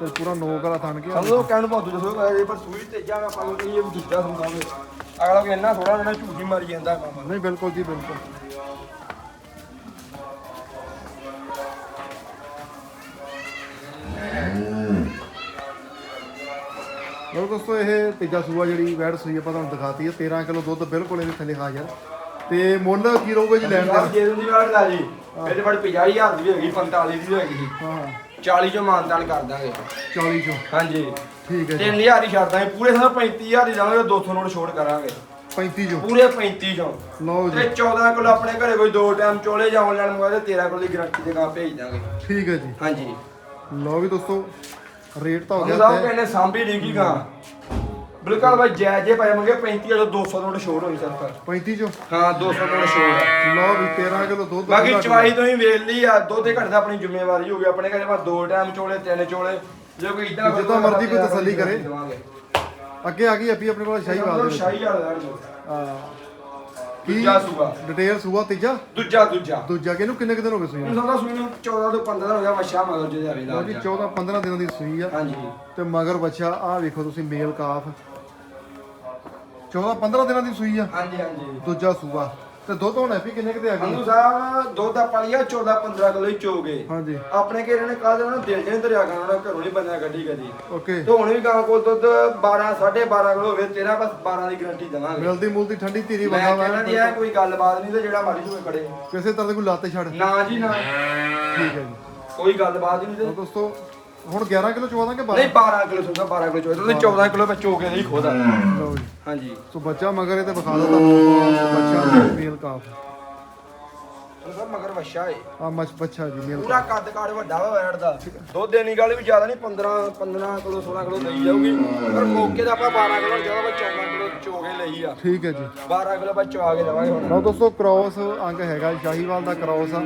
ਤੇ ਪੂਰਾ ਨੋਕ ਵਾਲਾ ਥਣ ਕੇ ਸਾਨੂੰ ਕਹਿਣ ਨੂੰ ਬਹੁਤ ਦੱਸੋ ਇਹ ਪਰ ਸੂਈ ਤੇ ਜਾ ਆਪਾਂ ਨੂੰ ਇਹ ਵੀ ਦੂਜਾ ਸਮਝਾਵੇ ਅਗਲਾ ਕਿ ਇੰਨਾ ਥੋੜਾ ਨਾ ਝੂਠੀ ਮਾਰੀ ਜਾਂਦਾ। ਕੰਮ ਨਹੀਂ ਬਿਲਕੁਲ ਜੀ ਬਿਲਕੁਲ। ਲੋ ਦੋਸਤੋ ਇਹ ਤੀਜਾ ਸੂਆ ਜਿਹੜੀ ਵੈੜ ਸੂਈ ਆਪਾਂ ਤੁਹਾਨੂੰ ਦਿਖਾਤੀ ਹੈ। 13 ਕਿਲੋ ਦੁੱਧ ਬਿਲਕੁਲ ਇਹਦੇ ਥੱਲੇ ਹਾਜ਼ਰ। ਤੇ ਮੁੱਲ ਕੀ ਰਹੂਗਾ ਜੀ ਲੈਣ ਦਾ? ਜੇ ਦੀ ਵਾਰ ਲਾ ਜੀ ਮੇਰੇ ਬੜ 50000 ਦੀ ਵੀ ਹੈਗੀ 45 ਦੀ ਵੀ ਹੈਗੀ। ਹਾਂ। 40 ਚੋਂ ਮਾਨਤਾਨ ਕਰ ਦਾਂਗੇ। 40 ਚੋਂ। ਹਾਂਜੀ। ਠੀਕ ਹੈ ਜੀ। 3000 ਹੀ ਛੱਡ ਦਾਂਗੇ। ਪੂਰੇ ਸਾਰਾ 35000 ਦੀ ਦਾਂਗੇ 200 ਨੋਟ ਛੋੜ ਕਰਾਂਗੇ। 35 ਚੋਂ। ਪੂਰੇ 35 ਚੋਂ। ਲਓ ਤੇ ਜੀ 14 ਕਿਲੋ ਆਪਣੇ ਘਰੇ ਕੋਈ ਦੋ ਟਾਈਮ ਚੋਲੇ ਜਾਂ ਆਨਲਾਈਨ ਮੰਗਾਏ ਤੇ 13 ਕਿਲੋ ਦੀ ਗਾਰੰਟੀ ਦੇ ਨਾਲ ਭੇਜ ਦਾਂਗੇ। ਠੀਕ ਹੈ ਜੀ। ਹਾਂਜੀ। ਲਓ ਵੀ ਦੋਸਤੋ ਰੇਟ ਤਾਂ ਹੋ ਗਿਆ ਸਾਹਿਬ। ਕਹਿੰਦੇ ਸਾਂਭੀ ਨਹੀਂ ਕੀ ਗਾ ਬਿਲਕੁਲ ਬਾਈ ਜੈ ਜੇ ਪਾਏ ਮੰਗੇ 35 ਜਾਂ 200 ਨੋਟ ਛੋੜ ਹੋਈ ਸਰ ਪਰ। 35 ਚੋਂ? ਹਾਂ 200 ਨੋਟ ਛੋੜ ਆ। ਲਓ ਵੀ 13 ਕਿਲੋ ਦੁੱਧ ਬਾਕੀ ਚਵਾਈ ਤੋਂ ਹੀ ਵੇਲ ਲਈ ਆ ਦੁੱਧ ਦੇ ਘੱਟ ਦਾ ਆਪਣੀ ਜ਼ਿੰਮੇਵਾਰੀ ਹੋ ਗਈ। ਆਪਣੇ ਘਰੇ ਬਾਅਦ ਦੋ ਟਾਈਮ ਚੋਲੇ ਤਿੰਨ ਚੋਲੇ। ਜੇ ਕੋਈ ਇਦਾਂ ਜਿੱਦਾਂ ਮਰਜ਼ੀ ਕੋਈ ਤਸੱਲੀ ਕਰੇ। ਅੱਗੇ ਆ ਗਈ ਆਪੀ ਆਪਣੇ ਕੋਲ ਸ਼ਾਹੀ ਬਾਦ ਦੇ ਵਿੱਚ। ਸ਼ਾਹੀ ਵਾਲਾ। ਹਾਂ। ਦੂਜਾ ਸੂਆ। ਡਿਟੇਲ ਸੂਆ ਤੀਜਾ? ਦੂਜਾ ਦੂਜਾ। ਦੂਜਾ ਕਿ ਇਹਨੂੰ ਕਿੰਨੇ ਕੁ ਦਿਨ ਹੋ ਗਏ ਸੂਈ ਹੁਣ ਸਮਝਦਾ ਸੂਈ ਨੂੰ 14 ਤੋਂ 15 ਹੋ ਗਿਆ ਮੱਛਾ ਮਗਰ ਜੇ ਜਾਵੇ ਲਓ ਜੀ 14 15 ਦਿਨਾਂ ਦੀ ਸੂਈ ਆ। ਹਾਂਜੀ। ਤੇ ਮਗਰ ਬੱਚਾ ਆਹ ਵੇਖੋ ਤੁਸੀਂ ਮੇਲ ਕਾਫ। 14 15 ਦਿਨਾਂ ਦੀ ਸੂਈ ਆ। ਹਾਂਜੀ ਹਾਂਜੀ। ਦੂਜਾ ਸੂਆ। ਤੇ ਦੁੱਧ ਹੁਣ ਐਪੀ ਕਿੰਨੇ ਕੁ ਤੇ ਆ ਗਈ? ਸਾਹਿਬ ਦੁੱਧ ਆਪਾਂ ਲਿਆ 14 15 ਕਿਲੋ ਹੀ ਚੋਗੇ ਹਾਂਜੀ। ਆਪਣੇ ਘਰੇ ਨੇ ਕੱਲ ਉਹਨਾਂ ਦਿਲ ਜਿਹਨੇ ਦਰਿਆ ਗਾਣਾ ਉਹਨਾਂ ਘਰੋਂ ਨਹੀਂ ਬੰਨਿਆ ਗੱਡੀ ਕਦੀ। ਓਕੇ। ਤੇ ਹੁਣ ਵੀ ਗਾਂ ਕੋਲ ਦੁੱਧ 12 12.5 ਕਿਲੋ ਹੋਵੇ ਤੇਰਾ ਬਸ 12 ਦੀ ਗਾਰੰਟੀ ਦੇਵਾਂਗੇ। ਮਿਲਦੀ ਮੁਲਦੀ ਠੰਡੀ ਧੀਰੀ ਮੈਂ ਕਹਿੰਦਾ ਜੀ ਇਹ ਕੋਈ ਗੱਲਬਾਤ ਨਹੀਂ ਤੇ ਜਿਹੜਾ ਮਰਜ਼ੀ ਹੋਵੇ ਖੜੇ। ਕਿਸੇ ਤਰ੍ਹਾਂ ਦੀ ਕੋਈ ਲੱਤ ਛੱਡ। ਨਾ ਜੀ ਨਾ। ਠੀਕ ਹੈ ਜੀ। ਕੋਈ ਗੱਲਬਾਤ ਨਹੀਂ ਤਾਂ ਤੇ ਦੋਸਤੋ ਹੁਣ 11 ਕਿਲੋ ਚਵਾ ਦਾਂਗੇ ਨਹੀਂ 12 ਕਿਲੋ ਸੁਣਦਾ 12 ਕਿਲੋ ਚੋਏ ਤੇ 14 ਕਿਲੋ ਵਿੱਚ ਚੋਕੇ ਦੇ ਹੀ ਖੋਦਾ। ਲਓ ਜੀ ਹਾਂਜੀ। ਸੋ ਬੱਚਾ ਮਗਰ ਇਹ ਤੇ ਵਿਖਾ ਤੁਹਾਨੂੰ ਬੱਚਾ ਮੇਲ ਕਾਫ। ਉਹਦਾ ਮਗਰ ਵਛਾ ਏ। ਆ ਮੱਛ ਬੱਚਾ ਜੀ ਮੇਲ ਪੂਰਾ ਕੱਦ ਕਾੜ ਵੱਡਾ ਵਾ ਵੈੜ ਦਾ। ਦੁੱਧ ਦੇਣੀ ਗੱਲ ਵੀ ਜ਼ਿਆਦਾ ਨਹੀਂ 15 15 ਕਿਲੋ 16 ਕਿਲੋ ਲਈ ਜਾਊਗੀ। ਪਰ ਮੌਕੇ ਦਾ ਆਪਾਂ 12 ਕਿਲੋ ਜਦੋਂ ਆਪਾਂ 14 ਕਿਲੋ ਚੋਗੇ ਲਈ ਆ। ਠੀਕ ਹੈ ਜੀ। 12 ਕਿਲੋ ਆਪਾਂ ਚਵਾ ਕੇ ਦੇਵਾਂਗੇ ਹੁਣ। ਲਓ ਦੋਸਤੋ ਕ੍ਰੋਸ ਅੰਗ ਹੈਗਾ ਸ਼ਾਹੀਵਾਲ ਦਾ ਕ੍ਰੋਸ ਆ।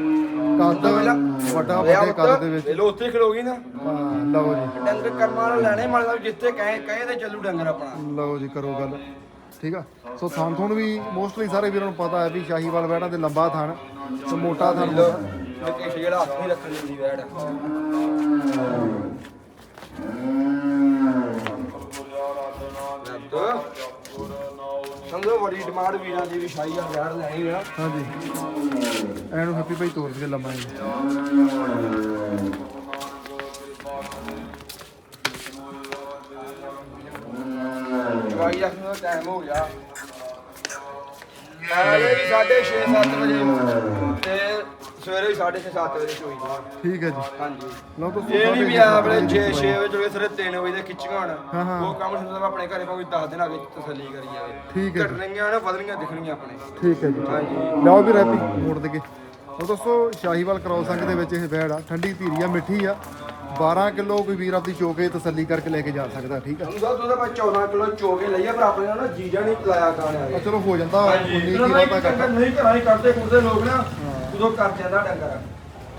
ਕੱਦ ਵੱਡਾ ਵੱਡੇ ਕੱਦ ਦੇ ਵਿੱਚ। ਲੋ ਉੱਥੇ ਖਲੋਗੀ ਨਾ। ਹਾਂ ਲਓ ਜੀ। ਡੰਗਰ ਕਰਮਾਂ ਵਾਲਾ ਲੈਣੇ ਮਤਲਬ ਜਿੱਥੇ ਕਹੇ ਕਹੇ ਤੇ ਚੱਲੂ ਡੰਗਰ ਆਪਣਾ। ਲਓ ਜੀ ਕਰੋ ਗੱਲ। ਠੀਕ ਆ? ਸੋ ਥਣ ਥੁਣ ਵੀ ਮੋਸਟਲੀ ਸਾਰੇ ਵੀਰਾਂ ਨੂੰ ਪਤਾ ਹੈ ਵੀ ਸ਼ਾਹੀਵਾਲ ਵੈੜਾਂ ਦੇ ਲੰਬਾ ਥਣ ਤੇ ਮੋਟਾ ਥਣ ਹੁੰਦਾ। ਜਿਹੜਾ ਹੱਥ ਨਹੀਂ ਰੱਖਣ ਦਿੰਦੀ ਵੈੜ ਬੜੀ ਡਿਮਾਂਡ ਵੀਰਾਂ ਦੀ ਵੀ ਸ਼ਾਹੀ ਆ ਵੈੜ ਲੈਣੀ ਆ। ਹਾਂਜੀ। ਐਨੂੰ ਹੈਪੀ ਭਾਈ ਤੋਰ ਕੇ ਲੰਮਾ ਜੀ ਜਵਾਈ ਦਾ ਟਾਈਮ ਹੋ ਗਿਆ। ਨਾਲੇ ਵੀ 6:30 7 ਵਜੇ। ਤੇ ਸਵੇਰੇ ਵੀ 6:30 7 ਵਜੇ ਚੋਈ ਦੀ। ਠੀਕ ਹੈ ਜੀ। ਹਾਂਜੀ। ਲਓ ਦੋਸਤੋ ਇਹ ਨਹੀਂ ਵੀ ਸਾਡੇ ਆਪਣੇ 6 6 ਵਜੇ ਚੋਏ ਸਵੇਰੇ 3 ਵਜੇ ਦੇ ਖਿੱਚੀਆਂ ਹੋਣ। ਹਾਂ, ਹਾਂ। ਉਹ ਕੰਮ ਸਿੱਧਾ ਆਪਣੇ ਘਰੇ ਭਾਵੇਂ 10 ਦਿਨ ਆ ਕੇ ਤਸੱਲੀ ਕਰੀ ਜਾਵੇ। ਠੀਕ ਹੈ ਜੀ। ਘਟਣੀਆਂ ਨਾ ਵਧਣੀਆਂ ਦਿਖਣੀਆਂ ਆਪਣੇ। ਠੀਕ ਹੈ ਜੀ। ਹਾਂਜੀ। ਲਓ ਵੀ ਰੈਪੀ ਮੋੜ ਦੇ ਕੇ। ਉਹ ਦੋਸਤੋ ਸ਼ਾਹੀਵਾਲ ਕ੍ਰੋਸ ਅੰਗ ਦੇ ਵਿੱਚ ਇਹ ਵੈੜ ਆ। ਠੰਡੀ ਧੀਰੀ ਆ ਮਿੱਠੀ ਆ। 12 ਕਿਲੋ ਕੋਈ ਵੀਰ ਆਪਦੀ ਚੋਕੇ ਤਸੱਲੀ ਕਰਕੇ ਲੈ ਕੇ ਜਾ ਸਕਦਾ ਠੀਕ ਆ? ਤੁਹਾਨੂੰ ਦੱਸ ਉਹਦਾ ਭਾਵੇਂ 14 ਕਿਲੋ ਚੋਗੇ ਲਈਆ ਪਰ ਆਪਣੇ ਨਾਲ ਨਾ ਜੀਜਾ ਨਹੀਂ ਪਲਾਇਆ ਕਾਣ ਆ ਆ ਚਲੋ ਹੋ ਜਾਂਦਾ। ਹਾਂਜੀ। 19 ਜਦੋਂ ਕੀ ਨਹੀਂ ਘਰਾਂ ਹੀ ਕਰਦੇ ਕੁਰਦੇ ਲੋਕ ਨਾ ਉਦੋਂ ਕਰ ਜਾਂਦਾ ਡੰਗਰ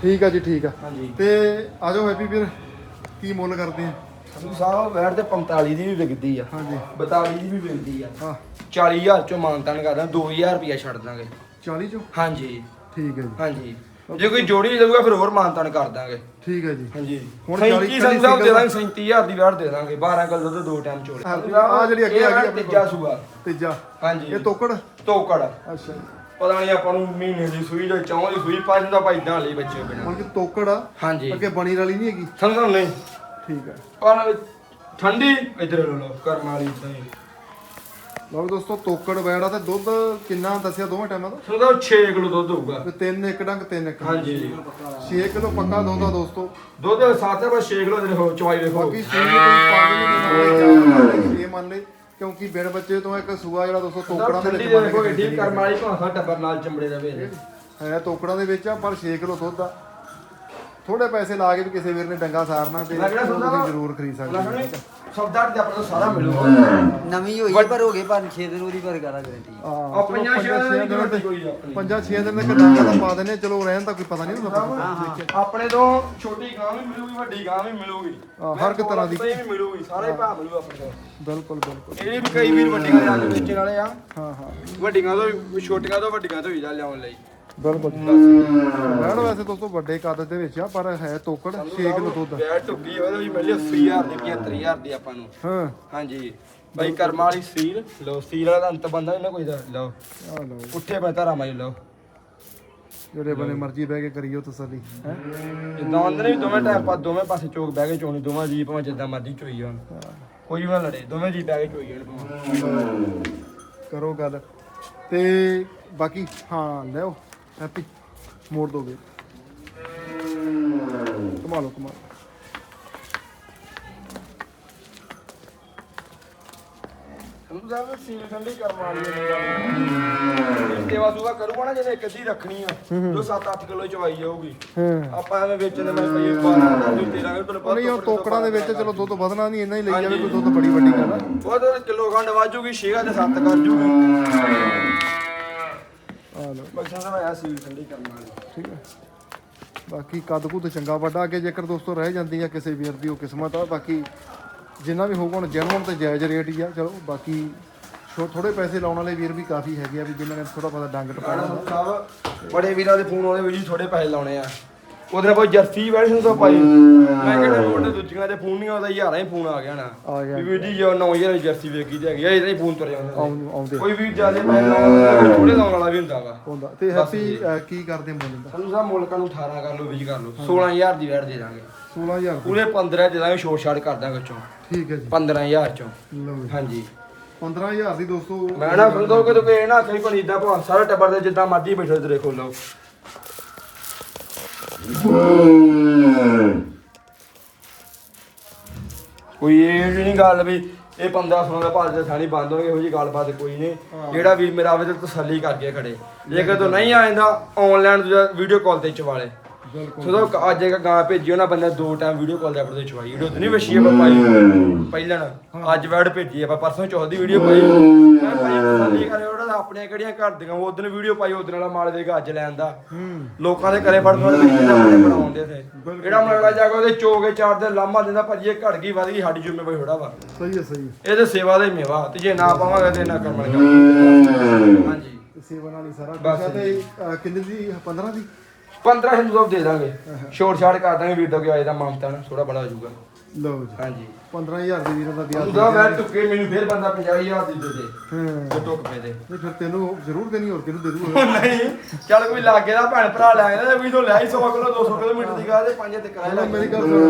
ਠੀਕ ਆ ਜੀ ਠੀਕ ਆ। ਹਾਂਜੀ। ਤੇ ਆਜੋ ਹੈਪੀ ਵੀਰ ਕੀ ਮੁੱਲ ਕਰਦੇ ਆ? ਸੰਧੂ ਸਾਹਿਬ ਵੈੜ ਤੇ 45 ਦੀ ਵੀ ਵਿਕਦੀ ਆ। ਹਾਂਜੀ। 42 ਦੀ ਵੀ ਵਿਕਦੀ ਆ। ਹਾਂ। 40000 ਚੋਂ ਮਾਨਤਾਨ ਕਰਦਾ 2000 ਰੁਪਇਆ ਛੱਡ ਦਾਂਗੇ 40 ਚੋਂ? ਹਾਂਜੀ। ਠੀਕ ਹੈ ਜੀ। ਹਾਂਜੀ। ਜੇ ਕੋਈ ਜੋੜੀ ਲਊਗਾ ਫਿਰ ਹੋਰ ਮਾਨਤਾਨ ਕਰ ਦਾਂਗੇ ਠੀਕ ਹੈ ਜੀ। ਹਾਂਜੀ। ਹੁਣ ਹੁਣ 40 40 ਸੰਧੂ ਸਾਹਿਬ ਦੇ ਦਾਂਗੇ 37000 ਦੀ ਵੈੜ ਦੇ ਦਾਂਗੇ 12 ਕਿਲੋ ਦੁੱਧ ਦੋ ਟਾਈਮ ਚੋਲੇ। ਆਹ ਜਿਹੜੀ ਅੱਗੇ ਆ ਗਈ ਆਪਣੇ ਤੀਜਾ ਸੂਆ। ਤੀਜਾ। ਹਾਂਜੀ। ਇਹ ਤੋਕੜ? ਤੋਕੜ। ਅੱਛਾ। ਜੀ ਪਤਾ ਨਹੀਂ ਆਪਾਂ ਨੂੰ ਮਹੀਨੇ ਦੀ ਸੂਈ ਜਾਂ ਚੌਂ ਦੀ ਸੂਈ ਪੰਜ ਦਾ ਭਾਈ ਢਾਲ ਲਈ ਬੱਚੇ ਬਿਨਾ। ਮਤਲਬ ਕਿ ਤੋਕੜ ਆ ਹਾਂਜੀ। ਅੱਗੇ ਬਣੀ ਵਾਲੀ ਨਹੀਂ ਹੈਗੀ? ਸਮਝੋ ਨਹੀਂ। ਠੀਕ ਹੈ ਪਰ ਠੰਡੀ ਇਧਰ ਲੋ ਲੋ ਕਰਮ ਵਾਲੀ ਇਦਾਂ ਹੀ। ਲਓ ਦੋਸਤੋ ਤੋਕੜ ਵੈੜਾ ਤੇ ਦੁੱਧ ਕਿੰਨਾ ਦੱਸਿਆ ਦੋਵਾਂ ਟਾਈਮਾਂ ਦਾ ਸਮਝੋ 6 ਕਿਲੋ ਦੁੱਧ ਹੋਊਗਾ। ਤੇ ਤਿੰਨ ਇੱਕ ਡੰਗ ਤਿੰਨ ਇੱਕ ਹਾਂਜੀ। 6 ਕਿਲੋ ਪੱਕਾ ਦੁੱਧ ਆ ਦੋਸਤੋ। ਦੁੱਧ ਸਾਥੇ ਬਸ 6 ਕਿਲੋ ਦੇ ਹੋ ਚਵਾਈ ਵੇਖੋ। ਬਾਕੀ ਸੂਈ ਕੋਈ ਪੰਜ ਨਹੀਂ ਇਹ ਮੰਨ ਲੈ ਕਿਉਂਕਿ ਬਿਨ ਬੱਚੇ ਤੋਂ ਇੱਕ ਸੂਆ ਜਿਹੜਾ ਦੋਸਤੋ ਤੋਕੜਾਂ ਦੇ ਠੰਡੀ ਵਿੱਚ ਦੇ ਮੰਨ ਵੇਖੋ ਕੇ ਏਡੀ ਕਰਮ ਵਾਲੀ ਭਾਂਸਾ ਟੱਬਰ ਨਾਲ ਚੰਬੜੇ ਦਾ ਵੇਲੇ ਹੈ ਤੋਕੜਾਂ ਦੇ ਵਿੱਚ ਆ ਪਰ 6 ਕਿਲੋ ਦੁੱਧ ਆ। ਥੋੜੇ ਪੈਸੇ ਲਾ ਕੇ ਵੀ ਕਿਸੇ ਵੀਰ ਨੇ ਡੰਗਾ ਸਾਰਨਾ ਤੇ ਲੱਗਣਾ ਤੁਸੀਂ ਜ਼ਰੂਰ ਖਰੀਦ ਸਕਦੇ ਹੋ। ਲੱਗਣੇ ਸੌਦਾ ਤੇ ਆਪਣਾ ਸਾਰਾ ਮਿਲੂਗਾ। ਨਵੀਂ ਹੋਈ ਪਰ ਹੋ ਗਏ ਪਰ 6 ਦਿਨ ਉਹਦੀ ਪਰ ਕਰਾ ਗਰੰਟੀ ਆ। ਪੰਜਾਂ ਦਿਨਾਂ ਦੀ ਆਪਣੀ। ਪੰਜਾਂ ਛੇ ਦਿਨ ਪਾ ਦਿੰਦੇ ਆ, ਚਲੋ ਰਹਿਣ ਦਾ ਕੋਈ ਪਤਾ ਨਹੀਂ ਹੁੰਦਾ। ਆਪਣੇ ਤੋਂ ਛੋਟੀ ਗਾਂ ਵੀ ਮਿਲੂਗੀ ਵੱਡੀ ਗਾਂ ਵੀ ਮਿਲੂਗੀ। ਹਾਂ, ਹਰ ਇੱਕ ਤਰ੍ਹਾਂ ਦੀ। ਵੀ ਮਿਲੂਗੀ ਸਾਰੇ ਭਾਅ ਮਿਲੂ ਆਪਣੇ ਤੋਂ। ਬਿਲਕੁਲ ਬਿਲਕੁਲ। ਇਹ ਵੀ ਕਈ ਵੀਰ ਵੱਡੀਆਂ ਕੇ ਵੇਚਣ ਵਾਲੇ ਆ। ਹਾਂ ਹਾਂ। ਵੱਡੀਆਂ ਤੋਂ ਵੀ ਛੋਟੀਆਂ ਤੋਂ ਵੱਡੀਆਂ ਤੋਂ ਵੀ ਜਾ ਲਿਆਉਣ ਲਈ। ਬਿਲਕੁਲ। ਵੈੜ ਵੈਸੇ ਦੋਸਤੋ ਵੱਡੇ ਕੱਦ ਦੇ ਵਿੱਚ ਆ ਪਰ ਹੈ ਤੋਕੜ 6 ਕਿਲੋ ਦੁੱਧ ਬੈਠ ਟੁੱਕੀ ਹੋਵੇ ਵੀ ਮਿਲੀ 80000 ਦੀ 75000 ਦੀ ਆਪਾਂ ਨੂੰ। ਹਾਂ। ਹਾਂਜੀ। ਬਾਈ ਕਰਮਾ ਵਾਲੀ ਸੀਲ ਲਓ ਸੀਲ ਵਾਲਾ ਅੰਤ ਬੰਦਾ ਇਹਨਾਂ ਕੋਈ ਦਾ ਲਓ। ਆ ਲਓ। ਉੱਠੇ ਮੈਂ ਧਾਰਾ ਮਾਰੀ ਲਓ। ਜਿਹੜੇ ਬਨੇ ਮਰਜ਼ੀ ਬਹਿ ਕੇ ਕਰੀਓ ਤਸੱਲੀ ਹੈ? ਜਿੱਦਾਂ ਆਂਦੇ ਨੇ ਵੀ ਦੋਵੇਂ ਟਾਈਮ ਪਾ ਦੋਵੇਂ ਪਾਸੇ ਚੋਕ ਬਹਿ ਕੇ ਚੋਣੀ ਦੋਵਾਂ ਜੀ ਭਾਵੇਂ ਜਿੱਦਾਂ ਮਰਜ਼ੀ ਚੋਈ ਜਾਣ। ਕੋਈ ਵੀ ਨਾ ਲੜੇ ਦੋਵੇਂ ਜੀ ਬਹਿ ਕੇ ਚੋਈ ਜਾਣ ਕਰੋ ਗੱਲ। ਤੇ ਬਾਕੀ ਹਾਂ ਲਿਓ ਹੈਪੀ ਮੋੜ ਦੋਗੇ। ਕਮਾ ਲਓ ਕਮਾ ਲਓ ਸੰਧੂ ਸਾਹਿਬ ਸੀਲ ਠੰਡੀ ਵਾਲੀ ਨਹੀਂ ਸੇਵਾ ਸੂਵਾ ਕਰੂਗਾ ਨਾ ਜਿਹਨੇ ਇੱਕ ਅੱਧੀ ਰੱਖਣੀ ਆ ਜੋ 7-8 ਕਿਲੋ ਚਵਾਈ ਜਾਊਗੀ। ਹਾਂ। ਆਪਾਂ ਐਵੇਂ ਵੇਚਣ ਦੇ ਮੈਂ ਪਈ 12 ਦਾ 13 ਕਿਲੋ ਉਹ ਨਹੀਂ ਉਹ ਤੋਕੜਾਂ ਦੇ ਵਿੱਚ ਚਲੋ ਦੁੱਧ ਵਧਣਾ ਨਹੀਂ ਇੰਨਾ ਹੀ ਲਈ ਜਾਵੇ ਕੋਈ ਦੁੱਧ ਬੜੀ ਵੱਡੀ ਗੱਲ ਆ। ਉਹ ਤਾਂ ਕਿਲੋ ਖੰਡ ਵਾਜੂਗੀ 6 ਤੇ 7 ਕਰ ਜੂਗੀ। ਲਓ। ਬਖਸ਼ਾ ਸਾਹਿਬ ਆਇਆ ਸੀ ਠੰਡੀ ਕਰਨ ਵਾਲੀ। ਠੀਕ ਹੈ। ਬਾਕੀ ਕੱਦ ਕੁੱਦ ਚੰਗਾ ਵੱਡਾ ਅੱਗੇ ਜੇਕਰ ਦੋਸਤੋ ਰਹਿ ਜਾਂਦੀ ਆ ਕਿਸੇ ਵੀਰ ਦੀ ਉਹ ਕਿਸਮਤ ਆ। ਬਾਕੀ ਜਿੰਨਾ ਵੀ ਹੋਊਗਾ ਹੁਣ ਜੈਨੂਅਨ ਤੇ ਜਾਇਜ਼ ਰੇਟ ਹੀ ਆ। ਚਲੋ ਬਾਕੀ ਥੋੜੇ ਪੈਸੇ ਲਾਉਣ ਵਾਲੇ ਵੀਰ ਵੀ ਕਾਫੀ ਹੈਗੇ ਆ ਵੀ ਜਿਨ੍ਹਾਂ ਨੇ ਥੋੜਾ ਬਹੁਤਾ ਡੰਗ ਟਪਾਉਣਾ। ਸਾਹਿਬ ਬੜੇ ਵੀਰਾਂ ਦੇ ਫੋਨ ਆਉਂਦੇ ਵੀ ਜੀ ਥੋੜੇ ਪੈਸੇ ਲਾਉਣੇ ਆ। ਉਹਦੇ ਨਾਲ ਕੋਈ ਜਰਸੀ ਵੈਸ਼ਨ ਤੋਂ ਪਾਈ। ਮੈਂ ਕਿਹਾ ਰੋਡ ਤੇ ਦੂਜੀਆਂ ਦੇ ਫੋਨ ਨਹੀਂ ਆਉਂਦਾ ਹਜ਼ਾਰਾਂ ਹੀ ਫੋਨ ਆ ਗਿਆ ਨਾ। ਆ ਗਿਆ। ਵੀ ਜੀ ਜੋ 9000 ਦੀ ਜਰਸੀ ਵੇਖੀ ਤੇ ਹੈਗੀ ਆ ਇਹਦਾ ਹੀ ਫੋਨ ਤੁਰ ਜਾਂਦਾ। ਆਉਂ- ਆਉਂਦੇ। ਕੋਈ ਵੀਰ ਜਿਆਦੇ ਲਾਉਂਦਾ ਥੋੜੇ ਲਾਉਣ ਵਾਲਾ ਵੀ ਹੁੰਦਾ ਵਾ। ਹੁੰਦਾ। ਤੇ ਹੈਪੀ ਅਹ, ਕੀ ਕਰਦੇ ਮੁੱਲ ਦਾ? ਸਾਨੂੰ ਸਾਹਿਬ ਮੁਲਕਾਂ ਨੂੰ 18 ਕਰ ਲਓ 20 ਕਰ ਲਓ। 16000 ਦੀ ਵੈਟ ਦੇ ਦਾਂਗੇ। 16000 ਪੂਰੇ 15 ਦੇ ਦਾਂਗੇ ਛੋਟ ਛਾੜ ਕਰ ਦਾਂਗੇ ਚੋਂ ਠੀਕ ਹੈ ਜੀ। 15000 ਚੋਂ। ਲਓ ਜੀ। ਹਾਂਜੀ। 15000 ਦੀ ਦੋਸਤੋ ਮੈਂ ਨਾ ਸੰਦੋ ਕਿ ਤੂੰ ਇਹ ਨਾ ਕਹੀ ਪਰ ਇਦਾਂ ਭਾਵੇਂ ਸਾਰਾ ਟੱਬਰ ਦੇ ਜਿੱਦਾਂ ਮਰਜ਼ੀ ਬੈਠੋ ਤੇਰੇ ਕੋਲ ਲਓ। ਕੋਈ ਇਹ ਵੀ ਨਹੀਂ ਗੱਲ ਵੀ ਇਹ 15 16 ਦਾ ਭਾਜ ਦੇ ਥਾਣੀ ਬੰਦ ਹੋਣਗੇ ਇਹੋ ਜੀ ਗੱਲਬਾਤ ਕੋਈ ਨਹੀਂ। ਜਿਹੜਾ ਵੀ ਮੇਰਾ ਆਵੇ ਤੇ ਤਸੱਲੀ ਕਰਕੇ ਖੜੇ। ਜੇਕਰ ਤੂੰ ਨਹੀਂ ਆਇਂਦਾ ਆਨਲਾਈਨ ਦੂਜਾ ਵੀਡੀਓ ਕਾਲ ਤੇ ਚਵਾਲੇ ਸੋ ਅੱਜ ਇੱਕ ਗਾਂ ਭੇਜੀ ਉਹਨਾਂ ਬੰਦੇ ਦੋ ਟਾਈਮ ਵੀਡੀਓ ਕਾਲ ਦੇ ਆਪਣੇ ਤੇ ਚਵਾਈ ਵੀਡੀਓ ਤੇ ਨਹੀਂ ਵਸ਼ੀ ਆਪਾਂ ਪਾਈ। ਪਹਿਲਾਂ ਨਾ। ਅੱਜ ਵੈਡ ਭੇਜੀ ਆਪਾਂ ਪਰਸੋਂ ਚੌਥ ਦੀ ਵੀਡੀਓ ਪਾਈ। ਮੈਂ ਭਾਈ ਤਸੱਲੀ ਕਰੇ ਉਹਦਾ ਤਾਂ ਆਪਣੀਆਂ ਕਿਹੜੀਆਂ ਘਰ ਦੀਆਂ ਉਹ ਦਿਨ ਵੀਡੀਓ ਪਾਈ ਉਹ ਦਿਨ ਵਾਲਾ ਮਾਲ ਦੇ ਗੱਜ ਲੈਣ ਦਾ। ਲੋਕਾਂ ਦੇ ਘਰੇ ਫੜ ਫੜ ਬਣਾਉਂਦੇ ਥੇ ਜਿਹੜਾ ਮਗਲਾ ਜਾ ਕੇ ਉਹਦੇ ਚੋਗੇ ਚਾਰ ਦੇ ਲਾਮਾ ਦਿੰਦਾ ਭਾਜੀ ਇਹ ਘੜ ਗਈ ਵਧ ਗਈ ਸਾਡੀ ਜ਼ਿੰਮੇਵਾਰੀ ਥੋੜਾ ਵਾ। ਸਹੀ ਹੈ ਸਹੀ ਇਹ ਤੇ ਸੇਵਾ ਦਾ ਮੇਵਾ ਤੇ ਜੇ ਨਾ ਪਾਵਾਂਗੇ ਤੇ ਨਾ ਕਰਮਣ ਕਰ ਹਾਂਜੀ। ਤੇ ਸੇਵਾ ਨਾਲ ਹੀ ਸਾਰਾ ਬਸ ਤੇ ਕਿੰਨੇ ਦੀ 15 ਦੀ? 15 ਹਿੰਦੂ ਦੇ ਦਾਂਗੇ। ਛੋੜ ਛਾੜ ਕਰ ਦਾਂਗੇ ਵੀਰ ਦਾ ਕਿ ਆਏ ਦਾ ਮਾਮਤਾ ਨਾ ਥੋੜਾ ਬੜਾ ਹੋ ਜਾਊਗਾ। ਲਓ ਜੀ। ਹਾਂਜੀ। 15000 ਦੇ ਵੀਰਾਂ ਦਾ ਵਿਆਹ ਉਹਦਾ ਮੈਂ ਟੁੱਕੇ ਮੈਨੂੰ ਫੇਰ ਬੰਦਾ 50000 ਦੇ ਦੇ ਦੇ ਹਾਂ ਤੇ ਟੁੱਕ ਪੇ ਦੇ ਨਹੀਂ ਫਿਰ ਤੈਨੂੰ ਜ਼ਰੂਰ ਦੇਣੀ ਹੋਰ ਕਿਹਨੂੰ ਦੇ ਦੂਗਾ ਨਹੀਂ ਚੱਲ ਕੋਈ ਲਾਗੇ ਦਾ ਭੈਣ ਭਰਾ ਲੈ ਆਇਆ ਵੀ ਤੋਂ ਲੈ ਆਈ 100 ਕਿਲੋ 200 ਕਿਲੋਮੀਟਰ ਦੀ ਗਾ ਤੇ ਪੰਜ ਤੇ ਕਿਰਾਇਆ ਲੱਗ ਮੇਰੀ ਗੱਲ ਸੁਣ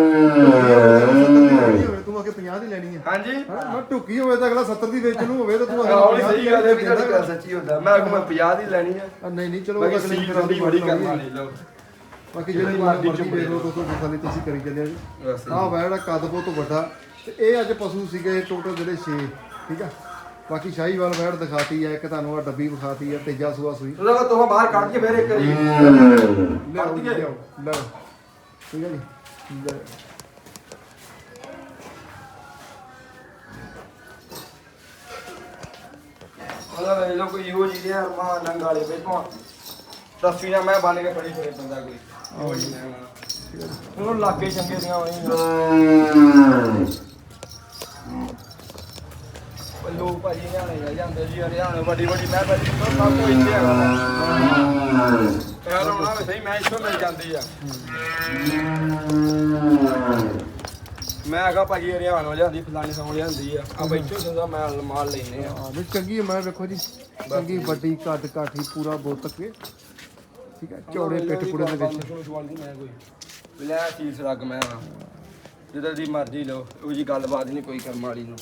ਤੂੰ ਆ ਕੇ 50 ਦੀ ਲੈਣੀ ਹੈ ਹਾਂਜੀ ਹਾਂ ਮੈਂ ਢੁੱਕੀ ਹੋਵੇ ਤਾਂ ਅਗਲਾ 70 ਦੀ ਵੇਚਣ ਨੂੰ ਹੋਵੇ ਤਾਂ ਤੂੰ ਅਗਲਾ ਸਹੀ ਗੱਲ ਹੈ ਵੀ ਤੁਹਾਡੀ ਗੱਲ ਸੱਚੀ ਹੁੰਦਾ ਮੈਂ ਅਗਮ 50 ਦੀ ਲੈਣੀ ਆ ਆ, ਨਹੀਂ ਨਹੀਂ ਚਲੋ ਅਗਲੇ ਫਿਰ ਬੜੀ ਮਰਜ਼ੀ ਕਰਨ ਵਾਲੀ ਲਓ ਬਾਕੀ ਜਿਹੜੀ ਦੇਖ ਲਓ ਦੋਸਤੋ ਤਸੱਲੀ ਤੁਸੀਂ ਕਰੀ ਚੱਲਿਆ ਜੀ ਬਸ ਆਹ ਵਾ ਜਿਹੜਾ ਕੱਦ ਬਹੁਤ ਵੱਡਾ ਤੇ ਇਹ ਅੱਜ ਪਸ਼ੂ ਸੀਗੇ ਟੋਟਲ ਜਿਹੜੇ 6 ਠੀਕ ਆ? ਬਾਕੀ ਸ਼ਾਹੀਵਾਲ ਵੈੜ ਦਿਖਾਤੀ ਹੈ ਇੱਕ ਤੁਹਾਨੂੰ ਆ ਡੱਬੀ ਵਿਖਾਤੀ ਹੈ ਤੇਜਾ ਸੂਆ ਸੂਈ। ਉਹਦਾ ਤੋਂ ਬਾਹਰ ਕੱਢ ਕੇ ਫੇਰ ਇੱਕ ਵਾਰੀ ਲਿਆਓ ਦਈਏ? ਲਿਆਓ। ਲਓ ਠੀਕ ਹੈ ਜੀ? ਲੈ। ਉਹਦਾ ਵੇਖ ਲਓ ਕੋਈ ਇਹੋ ਜਿਹੀ ਹੈ ਮਾਂ ਨੰਗਾਲੇ ਬੈਠੋ ਦਸਵੀਂ ਨਾ ਮੈਂ ਬਣ ਕੇ ਫੜੀ ਫੜੇ ਬੰਦਾ ਕੋਈ। ਇਹੋ ਜਿਹੀ ਮੈਂ ਉਹਨੂੰ ਲਾਗੇ ਚੰਗੇ ਦੀਆਂ ਉਹ ਲੋਕ ਭਾਜੀ ਹਰਿਆਣੇ ਜਾ ਜਾਂਦੇ ਜੀ ਹਰਿਆਣੇ ਵੱਡੀ ਵੱਡੀ ਮੈਂ ਭਾਜੀ ਤੋਂ ਸਭ ਤੋਂ ਇੱਥੇ ਹੈਗਾ ਇਹ ਰੋਣਾ ਸਹੀ ਮੈਂ ਇੱਥੋਂ ਮਿਲ ਜਾਂਦੀ ਆ। ਮੈਂ ਹੈਗਾ ਭਾਜੀ ਹਰਿਆਣਾ ਜਾਂਦੀ ਫਲਾਣੀ ਸੌਂ ਜਾਂਦੀ ਆ। ਆ ਇੱਥੋਂ ਸੰਦਾ ਮੈਂ ਮਾਲ ਲੈਨੇ ਆ। ਹਾਂ ਨਹੀਂ ਚੰਗੀ ਹੈ ਮੈਂ ਵੇਖੋ ਜੀ। ਚੰਗੀ ਵੱਡੀ ਕੱਦ ਕਾਠੀ ਪੂਰਾ ਬੋਤਕ ਕੇ ਠੀਕ ਹੈ ਚੌੜੇ ਪਿੱਠ ਪੁੜੇ ਦੇ ਵਿੱਚ। ਲੈ ਚੀਜ਼ ਰੱਗ ਮੈਂ ਜਿੱਦਾਂ ਦੀ ਮਰਜ਼ੀ ਲਓ ਉਹ ਜੀ ਗੱਲਬਾਤ ਨਹੀਂ ਕੋਈ ਕਰਮ ਵਾਲੀ ਨੂੰ।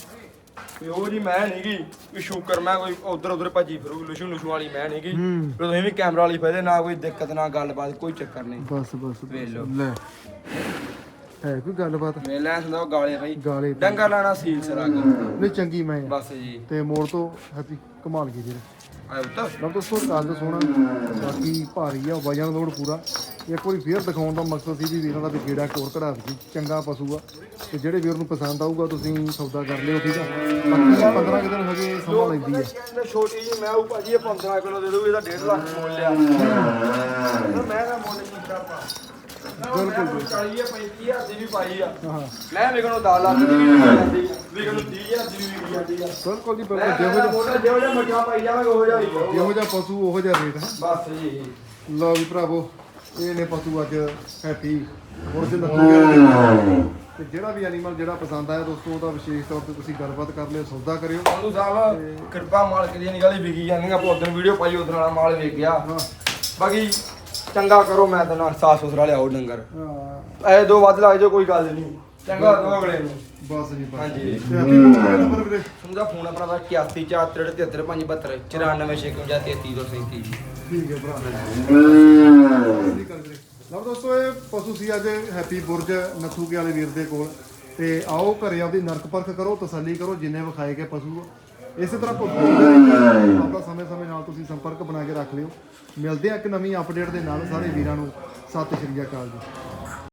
ਕੋਈ ਉਹ ਜੀ ਮੈਂ ਨਹੀਂਗੀ ਵੀ ਸ਼ੂਕਰ ਮੈਂ ਕੋਈ ਉਧਰ ਉਧਰ ਭੱਜੀ ਫਿਰੂ ਲੁਸ਼ੂ ਲੁਸ਼ੂ ਵਾਲੀ ਮੈਂ ਨਹੀਂਗੀ ਹੂੰ। ਤੁਸੀਂ ਵੀ ਕੈਮਰਾ ਵਾਲੀ ਫਾਇਦੇ ਨਾ ਕੋਈ ਦਿੱਕਤ ਨਾ ਗੱਲਬਾਤ ਕੋਈ ਚੱਕਰ ਨਹੀਂ। ਬਸ ਬਸ ਵੇਖ ਲਓ। ਲੈ। ਹੈ ਕੋਈ ਗੱਲਬਾਤ? ਮੈਂ ਲੈ ਸੰਦਾ ਗਾਲੇ ਭਾਈ ਗਾਲੇ ਡੰਗਰ ਲਾਣਾ ਸੀਲ ਸਰਾਗ ਨਹੀਂ ਚੰਗੀ ਮੈਂ ਆ। ਬਸ ਜੀ। ਤੇ ਮੋੜ ਤੋਂ ਹੈਪੀ ਕਮਾਲ ਕੀ ਜੀ ਤਾਂ। ਲਓ ਦੋਸਤੋ ਕਾਲ ਦਾ ਸੋਹਣਾ ਬਾਕੀ ਭਾਰੀ ਆ ਵਜਨ ਲੋਡ ਪੂਰਾ। ਇੱਕ ਵਾਰੀ ਫੇਰ ਦਿਖਾਉਣ ਦਾ ਮਕਸਦ ਸੀ ਵੀ ਵੀਰਾਂ ਦਾ ਵੀ ਗੇੜਾ ਕੋਰ ਕਢਾ ਦਿੱਤੀ। ਚੰਗਾ ਪਸ਼ੂ ਆ। ਤੇ ਜਿਹੜੇ ਵੀਰ ਨੂੰ ਪਸੰਦ ਆਊਗਾ ਤੁਸੀਂ ਸੌਦਾ ਕਰ ਲਿਓ ਠੀਕ ਆ? ਬਾਕੀ 15 ਕੁ ਦਿਨ ਹਜੇ ਸਮਾਂ ਲੈਂਦੀ ਆ। ਛੋਟੀ ਜੀ ਮੈਂ ਉਹ ਭਾਜੀ ਇਹ 15 ਕਿਲੋ ਦੇ ਦੂ ਇਹਦਾ 1.5 ਲੱਖ ਮੁੱਲ ਲਿਆ ਮੈਂ ਨਾ ਮੁੱਲ ਕੀ ਕਰਦਾ? ਬਿਲਕੁਲ 40 35000 ਦੀ ਵੀ ਪਾਈ ਆ। ਮੈਂ ਵਿਕਣੋਂ 10 ਲੱਖ ਦੀ ਵੀ ਜਾਂਦੀ ਵਿਕਣੋਂ 30000 ਦੀ ਵੀ ਵਿਕ ਜਾਂਦੀ ਆ। ਬਿਲਕੁਲ ਜੀ ਬਿਲਕੁਲ। ਜਿਹੋ ਜਿਹਾ ਮੋਟਾ ਜਿਹੋ ਜਿਹਾ ਮੱਠਾ ਪਾਈ ਜਾਵਾਂਗੇ ਉਹ ਜਿਹਾ ਹੀ। ਜਿਹੋ ਜਿਹਾ ਪਸ਼ੂ ਉਹੋ ਜਿਹਾ ਰੇਟ ਹੈ। ਬਸ ਜੀ। ਲਓ ਵੀ ਭਰਾਵੋ ਇਹ ਨੇ ਪਸ਼ੂ ਅੱਜ ਹੈਪੀ। ਹੋਰ ਜੇ ਲੱਗੀ ਤੇ ਜਿਹੜਾ ਵੀ ਐਨੀਮਲ ਜਿਹੜਾ ਪਸੰਦ ਆਇਆ ਦੋਸਤੋ ਉਹਦਾ ਵਿਸ਼ੇਸ਼ ਤੌਰ ਤੇ ਤੁਸੀਂ ਗੱਲਬਾਤ ਕਰ ਲਿਓ ਸੌਦਾ ਕਰਿਓ। ਸੰਧੂ ਸਾਹਿਬ ਕਿਰਪਾ ਮਾਲਕ ਦੀ ਨਿਗਾਲੀ ਵਿਕੀ ਜਾਂਦੀਆਂ ਆਪਾਂ ਉਦੋਂ ਵੀਡੀਓ ਪਾਈ ਉਦੋਂ ਵਾਲਾ ਮਾਲ ਵੇਖ ਗਿਆ। ਬਾਕੀ ਚੰਗਾ ਕਰੋ ਮੈਂ ਤਾਂ ਨਾਲ ਸਾਫ਼ ਸੁਥਰਾ ਲਿਆਓ ਡੰਗਰ। ਹਾਂ। ਐ ਦੋ ਵੱਧ ਲੱਗ ਜਾਓ ਕੋਈ ਗੱਲ ਨਹੀਂ। ਚੰਗਾ ਦੋ ਅਗਲੇ ਨੂੰ। ਬਸ ਜੀ ਬਸ। ਹਾਂਜੀ। ਤੇ ਹੈਪੀ ਨੰਬਰ ਵੀਰੇ? ਸਮਝਾ ਫੋਨ ਆਪਣਾ ਦਾ 8143735532 ਠੀਕ ਹੈ ਭਰਾ। ਲਓ ਦੋਸਤੋ ਇਹ ਪਸ਼ੂ ਸੀ ਅੱਜ ਹੈਪੀ ਬੁਰਜ ਨਥੂਕੇ ਵਾਲੇ ਵੀਰ ਦੇ ਕੋਲ। ਤੇ ਆਓ ਘਰੇ ਆਪਦੀ ਨਰਕ ਪਰਖ ਕਰੋ ਤਸੱਲੀ ਕਰੋ ਜਿੰਨੇ ਵਿਖਾਏ ਗਏ ਪਸ਼ੂ। ਆ। ਇਸੇ ਤਰ੍ਹਾਂ ਪਸ਼ੂ ਹੁੰਦੇ ਰਹਿੰਦੇ ਆ। ਆਪਦਾ ਸਮੇਂ-ਸਮੇਂ ਨਾਲ ਤੁਸੀਂ ਸੰਪਰਕ ਬਣਾ ਕੇ ਰੱਖ ਲਿਓ। ਮਿਲਦੇ ਆ ਇੱਕ ਨਵੀਂ ਅਪਡੇਟ ਦੇ ਨਾਲ ਸਾਰੇ ਵੀਰਾਂ ਨੂੰ। ਸਤਿ ਸ਼੍ਰੀ ਅਕਾਲ ਜੀ।